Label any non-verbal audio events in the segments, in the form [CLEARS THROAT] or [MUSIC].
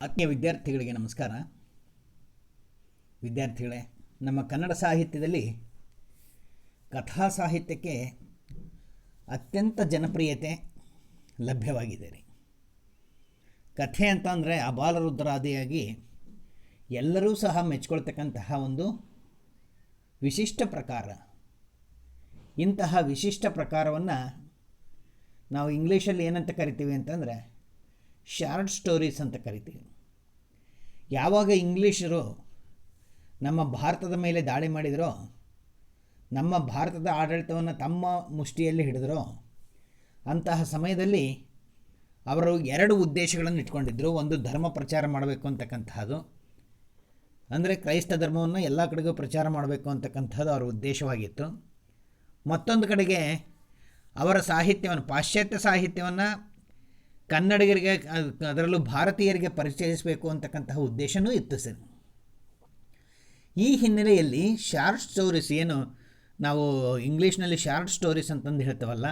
ಆತ್ಮೀಯ ವಿದ್ಯಾರ್ಥಿಗಳಿಗೆ ನಮಸ್ಕಾರ. ವಿದ್ಯಾರ್ಥಿಗಳೇ, ನಮ್ಮ ಕನ್ನಡ ಸಾಹಿತ್ಯದಲ್ಲಿ ಕಥಾ ಸಾಹಿತ್ಯಕ್ಕೆ ಅತ್ಯಂತ ಜನಪ್ರಿಯತೆ ಲಭ್ಯವಾಗಿದೆ ರೀ. ಕಥೆ ಅಂತ ಅಂದರೆ ಅಬಾಲರುದ್ರಾದಿಯಾಗಿ ಎಲ್ಲರೂ ಸಹ ಮೆಚ್ಕೊಳ್ತಕ್ಕಂತಹ ಒಂದು ವಿಶಿಷ್ಟ ಪ್ರಕಾರ. ಇಂತಹ ವಿಶಿಷ್ಟ ಪ್ರಕಾರವನ್ನು ನಾವು ಇಂಗ್ಲೀಷಲ್ಲಿ ಏನಂತ ಕರಿತೀವಿ ಅಂತಂದರೆ, ಶಾರ್ಟ್ ಸ್ಟೋರೀಸ್ ಅಂತ ಕರಿತೀವಿ. ಯಾವಾಗ ಇಂಗ್ಲೀಷರು ನಮ್ಮ ಭಾರತದ ಮೇಲೆ ದಾಳಿ ಮಾಡಿದರೋ, ನಮ್ಮ ಭಾರತದ ಆಡಳಿತವನ್ನು ತಮ್ಮ ಮುಷ್ಟಿಯಲ್ಲಿ ಹಿಡಿದರೋ, ಅಂತಹ ಸಮಯದಲ್ಲಿ ಅವರು ಎರಡು ಉದ್ದೇಶಗಳನ್ನು ಇಟ್ಕೊಂಡಿದ್ದರು ಒಂದು ಧರ್ಮ ಪ್ರಚಾರ ಮಾಡಬೇಕು ಅಂತಕ್ಕಂತಹದ್ದು, ಅಂದರೆ ಕ್ರೈಸ್ತ ಧರ್ಮವನ್ನು ಎಲ್ಲ ಕಡೆಗೂ ಪ್ರಚಾರ ಮಾಡಬೇಕು ಅಂತಕ್ಕಂಥದ್ದು ಅವರ ಉದ್ದೇಶವಾಗಿತ್ತು. ಮತ್ತೊಂದು ಕಡೆಗೆ ಅವರ ಸಾಹಿತ್ಯವನ್ನು, ಪಾಶ್ಚಾತ್ಯ ಸಾಹಿತ್ಯವನ್ನು ಕನ್ನಡಿಗರಿಗೆ, ಅದ್- ಅದರಲ್ಲೂ ಭಾರತೀಯರಿಗೆ ಪರಿಚಯಿಸಬೇಕು ಅಂತಕ್ಕಂತಹ ಉದ್ದೇಶವೂ ಇತ್ತು ಸರ್. ಈ ಹಿನ್ನೆಲೆಯಲ್ಲಿ ಶಾರ್ಟ್ ಸ್ಟೋರೀಸ್ ಏನು, ನಾವು ಇಂಗ್ಲೀಷ್ನಲ್ಲಿ ಶಾರ್ಟ್ ಸ್ಟೋರೀಸ್ ಅಂತಂದು ಹೇಳ್ತೇವಲ್ಲ,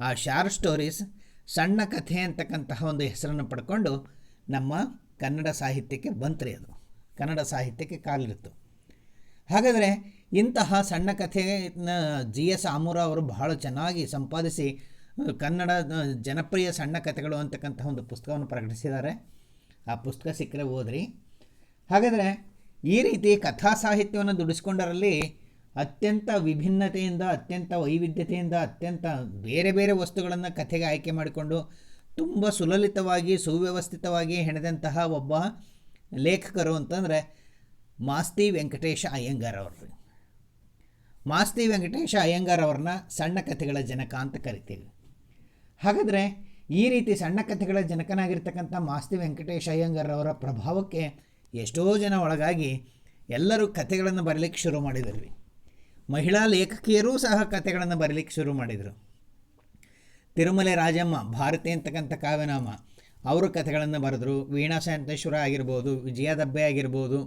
ಆ ಶಾರ್ಟ್ ಸ್ಟೋರೀಸ್ ಸಣ್ಣ ಕಥೆ ಅಂತಕ್ಕಂತಹ ಒಂದು ಹೆಸರನ್ನು ಪಡ್ಕೊಂಡು ನಮ್ಮ ಕನ್ನಡ ಸಾಹಿತ್ಯಕ್ಕೆ ಬಂತ್ರಿ ಅದು. ಕನ್ನಡ ಸಾಹಿತ್ಯಕ್ಕೆ ಕಾಲಿರಿತು ಹಾಗಾದರೆ ಇಂತಹ ಸಣ್ಣ ಕಥೆನ ಜಿ ಎಸ್ ಆಮೂರ ಅವರು ಬಹಳ ಚೆನ್ನಾಗಿ ಸಂಪಾದಿಸಿ ಕನ್ನಡ ಜನಪ್ರಿಯ ಸಣ್ಣ ಕಥೆಗಳು ಅಂತಕ್ಕಂಥ ಒಂದು ಪುಸ್ತಕವನ್ನು ಪ್ರಕಟಿಸಿದ್ದಾರೆ. ಆ ಪುಸ್ತಕ ಸಿಕ್ಕರೆ ಓದ್ರಿ. ಹಾಗಾದರೆ ಈ ರೀತಿ ಕಥಾ ಸಾಹಿತ್ಯವನ್ನು ದುಡಿಸ್ಕೊಂಡರಲ್ಲಿ ಅತ್ಯಂತ ವಿಭಿನ್ನತೆಯಿಂದ, ಅತ್ಯಂತ ವೈವಿಧ್ಯತೆಯಿಂದ, ಅತ್ಯಂತ ಬೇರೆ ಬೇರೆ ವಸ್ತುಗಳನ್ನು ಕಥೆಗೆ ಆಯ್ಕೆ ಮಾಡಿಕೊಂಡು ತುಂಬ ಸುಲಲಿತವಾಗಿ, ಸುವ್ಯವಸ್ಥಿತವಾಗಿ ಹೆಣೆದಂತಹ ಒಬ್ಬ ಲೇಖಕರು ಅಂತಂದರೆ ಮಾಸ್ತಿ ವೆಂಕಟೇಶ ಅಯ್ಯಂಗಾರ್ ಅವರು. ಮಾಸ್ತಿ ವೆಂಕಟೇಶ ಅಯ್ಯಂಗಾರ್ ಅವ್ರನ್ನ ಸಣ್ಣ ಕಥೆಗಳ ಜನಕ ಅಂತ ಕರಿತೀವಿ. ಹಾಗಾದರೆ ಈ ರೀತಿ ಸಣ್ಣ ಕಥೆಗಳ ಜನಕನಾಗಿರ್ತಕ್ಕಂಥ ಮಾಸ್ತಿ ವೆಂಕಟೇಶ ಅಯ್ಯಂಗಾರ್ರವರ ಪ್ರಭಾವಕ್ಕೆ ಎಷ್ಟೋ ಜನ ಒಳಗಾಗಿ ಎಲ್ಲರೂ ಕಥೆಗಳನ್ನು ಬರಲಿಕ್ಕೆ ಶುರು ಮಾಡಿದರು. ಮಹಿಳಾ ಲೇಖಕಿಯರೂ ಸಹ ಕಥೆಗಳನ್ನು ಬರಲಿಕ್ಕೆ ಶುರು ಮಾಡಿದರು. ತಿರುಮಲೆ ರಾಜಮ್ಮ, ಭಾರತಿ ಅಂತಕ್ಕಂಥ ಕಾವ್ಯನಾಮ, ಅವರು ಕಥೆಗಳನ್ನು ಬರೆದರು. ವೀಣಾ ಶಾಂತೇಶ್ವರ ಆಗಿರ್ಬೋದು, ವಿಜಯ ದಬ್ಬೆ ಆಗಿರ್ಬೋದು.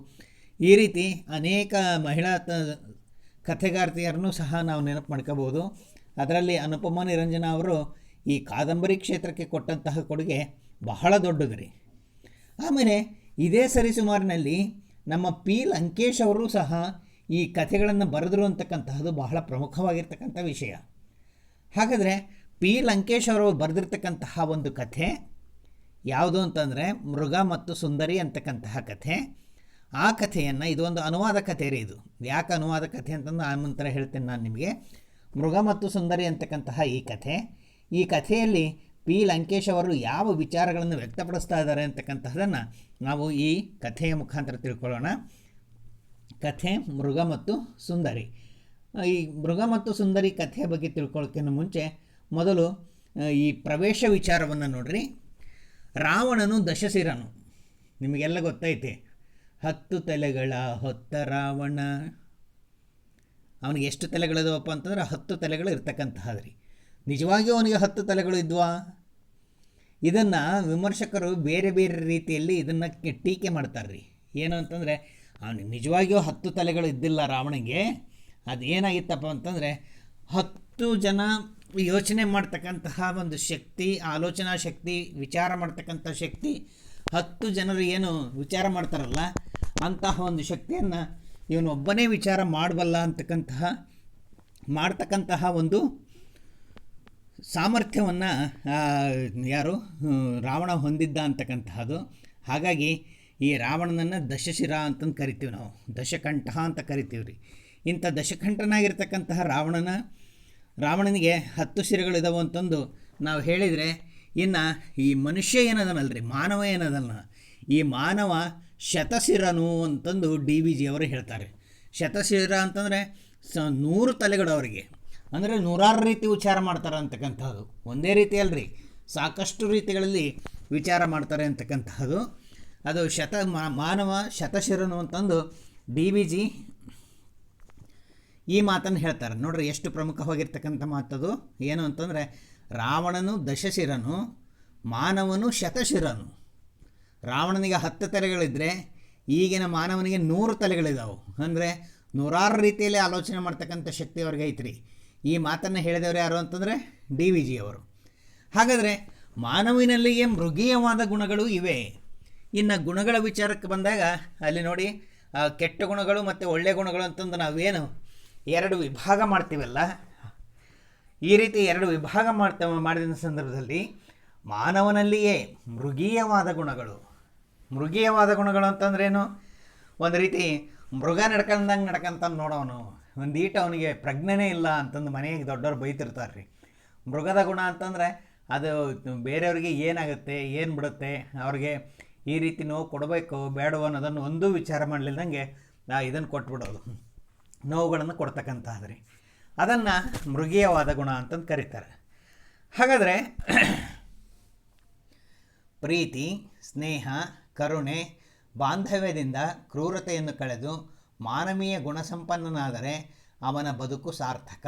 ಈ ರೀತಿ ಅನೇಕ ಮಹಿಳಾ ತ, ಕಥೆಗಾರ್ತಿಯರನ್ನು ಸಹ ನಾವು ನೆನಪು ಮಾಡ್ಕೋಬೋದು. ಅದರಲ್ಲಿ ಅನುಪಮ ನಿರಂಜನ ಅವರು ಈ ಕಾದಂಬರಿ ಕ್ಷೇತ್ರಕ್ಕೆ ಕೊಟ್ಟಂತಹ ಕೊಡುಗೆ ಬಹಳ ದೊಡ್ಡದು ರೀ. ಆಮೇಲೆ ಇದೇ ಸರಿಸುಮಾರಿನಲ್ಲಿ ನಮ್ಮ ಪಿ ಲಂಕೇಶ್ ಅವರು ಸಹ ಈ ಕಥೆಗಳನ್ನು ಬರೆದರು ಅಂತಕ್ಕಂತಹದ್ದು ಬಹಳ ಪ್ರಮುಖವಾಗಿರ್ತಕ್ಕಂಥ ವಿಷಯ. ಹಾಗಾದರೆ ಪಿ ಲಂಕೇಶ್ ಅವರು ಬರೆದಿರ್ತಕ್ಕಂತಹ ಒಂದು ಕಥೆ ಯಾವುದು ಅಂತಂದರೆ ಮೃಗ ಮತ್ತು ಸುಂದರಿ ಅಂತಕ್ಕಂತಹ ಕಥೆ. ಆ ಕಥೆಯನ್ನು ಇದೊಂದು ಅನುವಾದ ಕಥೆ ರೀ ಇದು. ಯಾಕೆ ಅನುವಾದ ಕಥೆ ಅಂತಂದು ಆ ನಂತರ ಹೇಳ್ತೇನೆ ನಾನು ನಿಮಗೆ. ಮೃಗ ಮತ್ತು ಸುಂದರಿ ಅಂತಕ್ಕಂತಹ ಈ ಕಥೆ. ಈ ಕಥೆಯಲ್ಲಿ ಪಿ. ಲಂಕೇಶ್ ಅವರು ಯಾವ ವಿಚಾರಗಳನ್ನು ವ್ಯಕ್ತಪಡಿಸ್ತಾ ಇದ್ದಾರೆ ಅಂತಕ್ಕಂತಹದನ್ನು ನಾವು ಈ ಕಥೆಯ ಮುಖಾಂತರ ತಿಳ್ಕೊಳ್ಳೋಣ. ಕಥೆ ಮೃಗ ಮತ್ತು ಸುಂದರಿ. ಈ ಮೃಗ ಮತ್ತು ಸುಂದರಿ ಕಥೆಯ ಬಗ್ಗೆ ತಿಳ್ಕೊಳ್ಳೋಕ್ಕಿಂತ ಮುಂಚೆ ಮೊದಲು ಈ ಪ್ರವೇಶ ವಿಚಾರವನ್ನು ನೋಡ್ರಿ. ರಾವಣನು ದಶಸಿರನು. ನಿಮಗೆಲ್ಲ ಗೊತ್ತೈತೆ. ಹತ್ತು ತಲೆಗಳ ಹೊತ್ತ ರಾವಣ. ಅವನಿಗೆ ಎಷ್ಟು ತಲೆಗಳಿದಾವಪ್ಪ ಅಂತಂದ್ರೆ ಹತ್ತು ತಲೆಗಳು ಇರ್ತಕ್ಕಂತಹದ್ರಿ. ನಿಜವಾಗಿಯೂ ಅವನಿಗೆ ಹತ್ತು ತಲೆಗಳು ಇದ್ವಾ? ಇದನ್ನು ವಿಮರ್ಶಕರು ಬೇರೆ ಬೇರೆ ರೀತಿಯಲ್ಲಿ ಇದನ್ನು ಟೀಕೆ ಮಾಡ್ತಾರೆ ರೀ ಏನು ಅಂತಂದರೆ, ಅವನಿಗೆ ನಿಜವಾಗಿಯೂ ಹತ್ತು ತಲೆಗಳು ಇದ್ದಿಲ್ಲ ರಾವಣನಿಗೆ ಅದು ಏನಾಗಿತ್ತಪ್ಪ ಅಂತಂದರೆ, ಹತ್ತು ಜನ ಯೋಚನೆ ಮಾಡ್ತಕ್ಕಂತಹ ಒಂದು ಶಕ್ತಿ, ಆಲೋಚನಾ ಶಕ್ತಿ, ವಿಚಾರ ಮಾಡ್ತಕ್ಕಂಥ ಶಕ್ತಿ, ಹತ್ತು ಜನರು ಏನು ವಿಚಾರ ಮಾಡ್ತಾರಲ್ಲ, ಅಂತಹ ಒಂದು ಶಕ್ತಿಯನ್ನು ಇವನೊಬ್ಬನೇ ವಿಚಾರ ಮಾಡಬಲ್ಲ ಅಂತಕ್ಕಂತಹ, ಮಾಡ್ತಕ್ಕಂತಹ ಒಂದು ಸಾಮರ್ಥ್ಯವನ್ನು ಯಾರು ರಾವಣ ಹೊಂದಿದ್ದ ಅಂತಕ್ಕಂತಹದ್ದು ಹಾಗಾಗಿ ಈ ರಾವಣನನ್ನು ದಶಶಿರ ಅಂತಂದು ಕರಿತೀವಿ ನಾವು. ದಶಕಂಠ ಅಂತ ಕರಿತೀವಿ ರೀ. ಇಂಥ ದಶಕಂಠನಾಗಿರ್ತಕ್ಕಂತಹ ರಾವಣನ, ರಾವಣನಿಗೆ ಹತ್ತು ಶಿರಗಳಿದಾವೆ ಅಂತಂದು ನಾವು ಹೇಳಿದರೆ, ಇನ್ನು ಈ ಮನುಷ್ಯ ಏನದನಲ್ರಿ? ಮಾನವ ಏನದಲ್ಲ ಈ ಮಾನವ ಶತಶಿರನು ಅಂತಂದು ಡಿ ವಿ ಜಿ ಅವರು ಹೇಳ್ತಾರೆ. ಶತಶಿರ ಅಂತಂದರೆ ಸ, ನೂರು ತಲೆಗಳು ಅವರಿಗೆ. ಅಂದರೆ ನೂರಾರು ರೀತಿ ವಿಚಾರ ಮಾಡ್ತಾರೆ ಅಂತಕ್ಕಂಥದ್ದು ಒಂದೇ ರೀತಿ ಅಲ್ರಿ. ಸಾಕಷ್ಟು ರೀತಿಗಳಲ್ಲಿ ವಿಚಾರ ಮಾಡ್ತಾರೆ ಅಂತಕ್ಕಂಥದ್ದು ಅದು ಶತ ಮಾನವ ಶತಶಿರನು ಅಂತಂದು ಡಿ ವಿ ಜಿ ಈ ಮಾತನ್ನು ಹೇಳ್ತಾರೆ. ನೋಡ್ರಿ, ಎಷ್ಟು ಪ್ರಮುಖವಾಗಿರ್ತಕ್ಕಂಥ ಮಾತದು. ಏನು ಅಂತಂದರೆ, ರಾವಣನು ದಶಶಿರನು, ಮಾನವನು ಶತಶಿರನು. ರಾವಣನಿಗೆ ಹತ್ತು ತಲೆಗಳಿದ್ದರೆ ಈಗಿನ ಮಾನವನಿಗೆ ನೂರು ತಲೆಗಳಿದಾವೆ. ಅಂದರೆ ನೂರಾರು ರೀತಿಯಲ್ಲಿ ಆಲೋಚನೆ ಮಾಡ್ತಕ್ಕಂಥ ಶಕ್ತಿ ಅವ್ರಿಗೆ ಐತ್ರಿ ಈ ಮಾತನ್ನು ಹೇಳಿದವರು ಯಾರು ಅಂತಂದರೆ ಡಿ ವಿ ಜಿ ಅವರು. ಹಾಗಾದರೆ ಮಾನವಿನಲ್ಲಿಯೇ ಮೃಗೀಯವಾದ ಗುಣಗಳು ಇವೆ. ಇನ್ನು ಗುಣಗಳ ವಿಚಾರಕ್ಕೆ ಬಂದಾಗ ಅಲ್ಲಿ ನೋಡಿ ಕೆಟ್ಟ ಗುಣಗಳು ಮತ್ತು ಒಳ್ಳೆಯ ಗುಣಗಳು ಅಂತಂದು ನಾವೇನು ಎರಡು ವಿಭಾಗ ಮಾಡ್ತೀವಲ್ಲ? ಈ ರೀತಿ ಎರಡು ವಿಭಾಗ ಮಾಡ್ತಾ, ಮಾಡಿದ ಸಂದರ್ಭದಲ್ಲಿ ಮಾನವನಲ್ಲಿಯೇ ಮೃಗೀಯವಾದ ಗುಣಗಳು. ಮೃಗೀಯವಾದ ಗುಣಗಳು ಅಂತಂದ್ರೇನು ಒಂದು ರೀತಿ ಮೃಗ ನಡ್ಕಂದಂಗೆ ನಡ್ಕಂತ ನೋಡೋನು. ಒಂದು ಈಟ ಅವನಿಗೆ ಪ್ರಜ್ಞೆನೇ ಇಲ್ಲ ಅಂತಂದು ಮನೆಗೆ ದೊಡ್ಡವ್ರು ಬೈತಿರ್ತಾರೆ ರೀ ಮೃಗದ ಗುಣ ಅಂತಂದರೆ ಅದು ಬೇರೆಯವ್ರಿಗೆ ಏನಾಗುತ್ತೆ, ಏನು ಬಿಡುತ್ತೆ, ಅವ್ರಿಗೆ ಈ ರೀತಿ ನೋವು ಕೊಡಬೇಕು, ಬೇಡವೋ ಅನ್ನೋದನ್ನು ಒಂದೂ ವಿಚಾರ ಮಾಡಲಿಲ್ಲದಂಗೆ ಇದನ್ನು ಕೊಟ್ಬಿಡೋದು. ನೋವುಗಳನ್ನು ಕೊಡ್ತಕ್ಕಂಥದ್ರಿ ಅದನ್ನು ಮೃಗೀಯವಾದ ಗುಣ ಅಂತಂದು ಕರೀತಾರೆ. ಹಾಗಾದರೆ ಪ್ರೀತಿ, ಸ್ನೇಹ, ಕರುಣೆ, ಬಾಂಧವ್ಯದಿಂದ ಕ್ರೂರತೆಯನ್ನು ಕಳೆದು ಮಾನವೀಯ ಗುಣಸಂಪನ್ನನಾದರೆ ಅವನ ಬದುಕು ಸಾರ್ಥಕ.